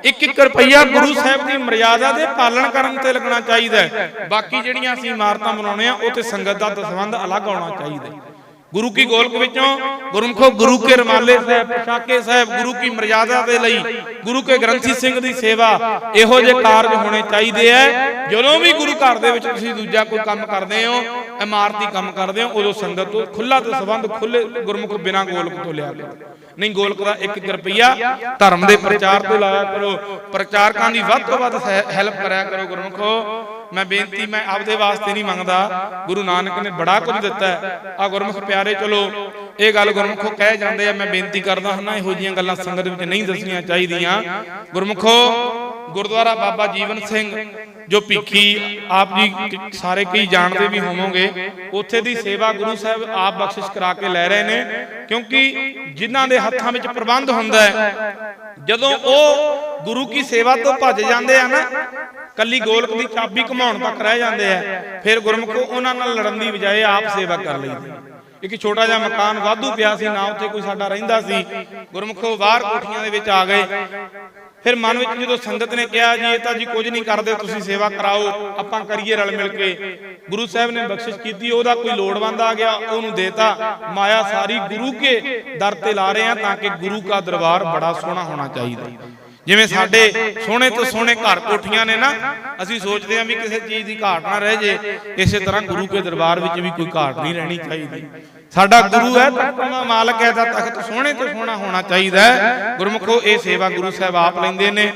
1-1 ਰੁਪਈਆ ਗੁਰੂ ਸਾਹਿਬ ਦੀ ਮਰਿਆਦਾ ਦੇ ਪਾਲਣ ਕਰਨ ਤੇ ਲੱਗਣਾ ਚਾਹੀਦਾ ਹੈ। ਬਾਕੀ ਜਿਹੜੀਆਂ ਅਸੀਂ ਇਮਾਰਤਾਂ ਬਣਾਉਣੇ ਆ, ਉਹ ਤੇ ਸੰਗਤ ਦਾ ਦਸਵੰਧ ਅਲੱਗ ਆਉਣਾ ਚਾਹੀਦਾ ਹੈ। ਗੁਰੂ ਕੀ ਗੋਲਕ ਵਿੱਚੋਂ ਗੁਰਮਖੋ ਗੁਰੂ ਕੇ ਰਮਾਲੇ ਸਾਹਿਬ, ਪੋਸ਼ਾਕੇ ਸਾਹਿਬ, ਗੁਰੂ ਕੀ ਮਰਜ਼ਾਦਾ ਦੇ ਲਈ, ਗੁਰੂ ਕੇ ਗ੍ਰੰਥੀ ਸਿੰਘ ਦੀ ਸੇਵਾ ਇਹੋ ਜਿਹੇ ਕਾਰਜ ਹੋਣੇ ਚਾਹੀਦੇ ਐ ਜਦੋਂ ਵੀ ਗੁਰੂ ਘਰ ਦੇ ਵਿੱਚ ਤੁਸੀਂ ਦੂਜਾ ਕੋਈ ਕੰਮ ਕਰਦੇ ਹੋ, ਇਮਾਰਤੀ ਕੰਮ ਕਰਦੇ ਹੋ, ਉਦੋਂ ਸੰਗਤ ਤੋਂ ਖੁੱਲਾ ਤੇ ਸੰਬੰਧ ਖੁੱਲੇ ਗੁਰਮੁਖ ਬਿਨਾਂ ਗੋਲਕ ਤੋਂ ਲਿਆ ਕਰੋ। ਨਹੀਂ, ਗੋਲਕ ਦਾ 1 ਰੁਪਈਆ ਧਰਮ ਦੇ ਪ੍ਰਚਾਰ ਤੋਂ ਲਾਇਆ ਕਰੋ। ਪ੍ਰਚਾਰਕਾਂ ਦੀ ਵੱਧ ਤੋਂ ਵੱਧ ਹੈਲਪ ਕਰਿਆ ਕਰੋ ਗੁਰਮੁਖੋ। ਮੈਂ ਬੇਨਤੀ, ਮੈਂ ਆਪਦੇ ਵਾਸਤੇ ਨਹੀਂ ਮੰਗਦਾ। ਗੁਰੂ ਨਾਨਕ ਨੇ ਬੜਾ ਕੁਝ ਦਿੱਤਾ ਆ ਗੁਰਮੁਖ ਪਿਆਰੇ, ਚਲੋ, ਇਹ ਗੱਲ ਗੁਰਮੁਖੋ ਕਹਿ ਜਾਂਦੇ ਆ, ਮੈਂ ਬੇਨਤੀ ਕਰਦਾ ਹਾਂ ਇਹੋ ਜੀਆਂ ਗੱਲਾਂ ਸੰਗਤ ਵਿੱਚ ਨਹੀਂ ਦੱਸਣੀਆਂ ਚਾਹੀਦੀਆਂ। ਗੁਰਮੁਖੋ, ਗੁਰਦੁਆਰਾ ਬਾਬਾ ਜੀਵਨ ਸਿੰਘ, ਜੋ ਭਿੱਖੀ, ਆਪ ਜੀ ਸਾਰੇ ਕਈ ਜਾਣਦੇ ਵੀ ਹੋਵੋਗੇ, ਉੱਥੇ ਦੀ ਸੇਵਾ ਗੁਰੂ ਸਾਹਿਬ ਆਪ ਬਖਸ਼ਿਸ਼ ਕਰਾ ਕੇ ਲੈ ਰਹੇ ਨੇ, ਕਿਉਂਕਿ ਜਿਨ੍ਹਾਂ ਦੇ ਹੱਥਾਂ ਵਿੱਚ ਪ੍ਰਬੰਧ ਹੁੰਦਾ ਹੈ, ਜਦੋਂ ਉਹ ਗੁਰੂ ਕੀ ਸੇਵਾ ਤੋਂ ਭੱਜ ਜਾਂਦੇ ਆ ਨਾ ਕੱਲੀ ਗੋਲਕ ਦੀ ਚਾਬੀ ਘਮਾਉਣ ਤੱਕ ਰਹਿ ਜਾਂਦੇ ਆ। ਫਿਰ ਗੁਰਮੁਖੋ ਉਹਨਾਂ ਨਾਲ ਲੜਨ ਦੀ ਬਜਾਏ ਆਪ ਸੇਵਾ ਕਰ ਲਈਦੀ ਇੱਕ ਛੋਟਾ ਜਿਹਾ ਮਕਾਨ ਵਾਧੂ ਪਿਆ ਸੀ ਨਾ ਉੱਥੇ ਕੋਈ ਸਾਡਾ ਰਹਿੰਦਾ ਸੀ। ਗੁਰਮੁਖੋ ਬਾਹਰ ਕੋਠੀਆਂ ਦੇ ਵਿੱਚ ਆ ਗਏ। ਫਿਰ ਮਨ ਵਿੱਚ ਜਦੋਂ ਸੰਗਤ ਨੇ ਕਿਹਾ ਜੀ ਇਹ ਤਾਂ ਜੀ ਕੁਝ ਨਹੀਂ ਕਰਦੇ ਤੁਸੀਂ ਸੇਵਾ ਕਰਾਓ ਆਪਾਂ ਕਰੀਏ ਰਲ ਮਿਲ ਕੇ। ਗੁਰੂ ਸਾਹਿਬ ਨੇ ਬਖਸ਼ਿਸ਼ ਕੀਤੀ ਉਹਦਾ ਕੋਈ ਲੋੜਵੰਦ ਆ ਗਿਆ ਉਹਨੂੰ ਦੇਤਾ। ਮਾਇਆ ਸਾਰੀ ਗੁਰੂ ਕੇ ਦਰ ਤੇ ਲਾ ਰਹੇ ਆ ਤਾਂ ਕਿ ਗੁਰੂ ਦਾ ਦਰਬਾਰ ਬੜਾ ਸੋਹਣਾ ਹੋਣਾ ਚਾਹੀਦਾ। ਜਿਵੇਂ ਸਾਡੇ ਸੋਹਣੇ ਤੋਂ ਸੋਹਣੇ ਘਰ ਕੋਠੀਆਂ ਨੇ ਨਾ ਅਸੀਂ ਸੋਚਦੇ ਹਾਂ ਵੀ ਕਿਸੇ ਚੀਜ਼ ਦੀ ਘਾਟ ਨਾ ਰਹਿ ਜੇ ਇਸੇ ਤਰ੍ਹਾਂ ਗੁਰੂ ਕੇ ਦਰਬਾਰ ਵਿੱਚ ਵੀ ਕੋਈ ਘਾਟ ਨਹੀਂ ਰਹਿਣੀ ਚਾਹੀਦੀ। ਸਾਡਾ ਗੁਰੂ ਹੈ ਤਖਤਾਂ ਦਾ ਮਾਲਕ ਹੈ ਦਾ ਤਖਤ ਸੋਹਣੇ ਤੋਂ ਸੋਹਣਾ ਹੋਣਾ ਚਾਹੀਦਾ ਹੈ। ਗੁਰਮੁਖੋ ਇਹ ਸੇਵਾ ਗੁਰੂ ਸਾਹਿਬ ਆਪ ਲੈਂਦੇ ਨੇ।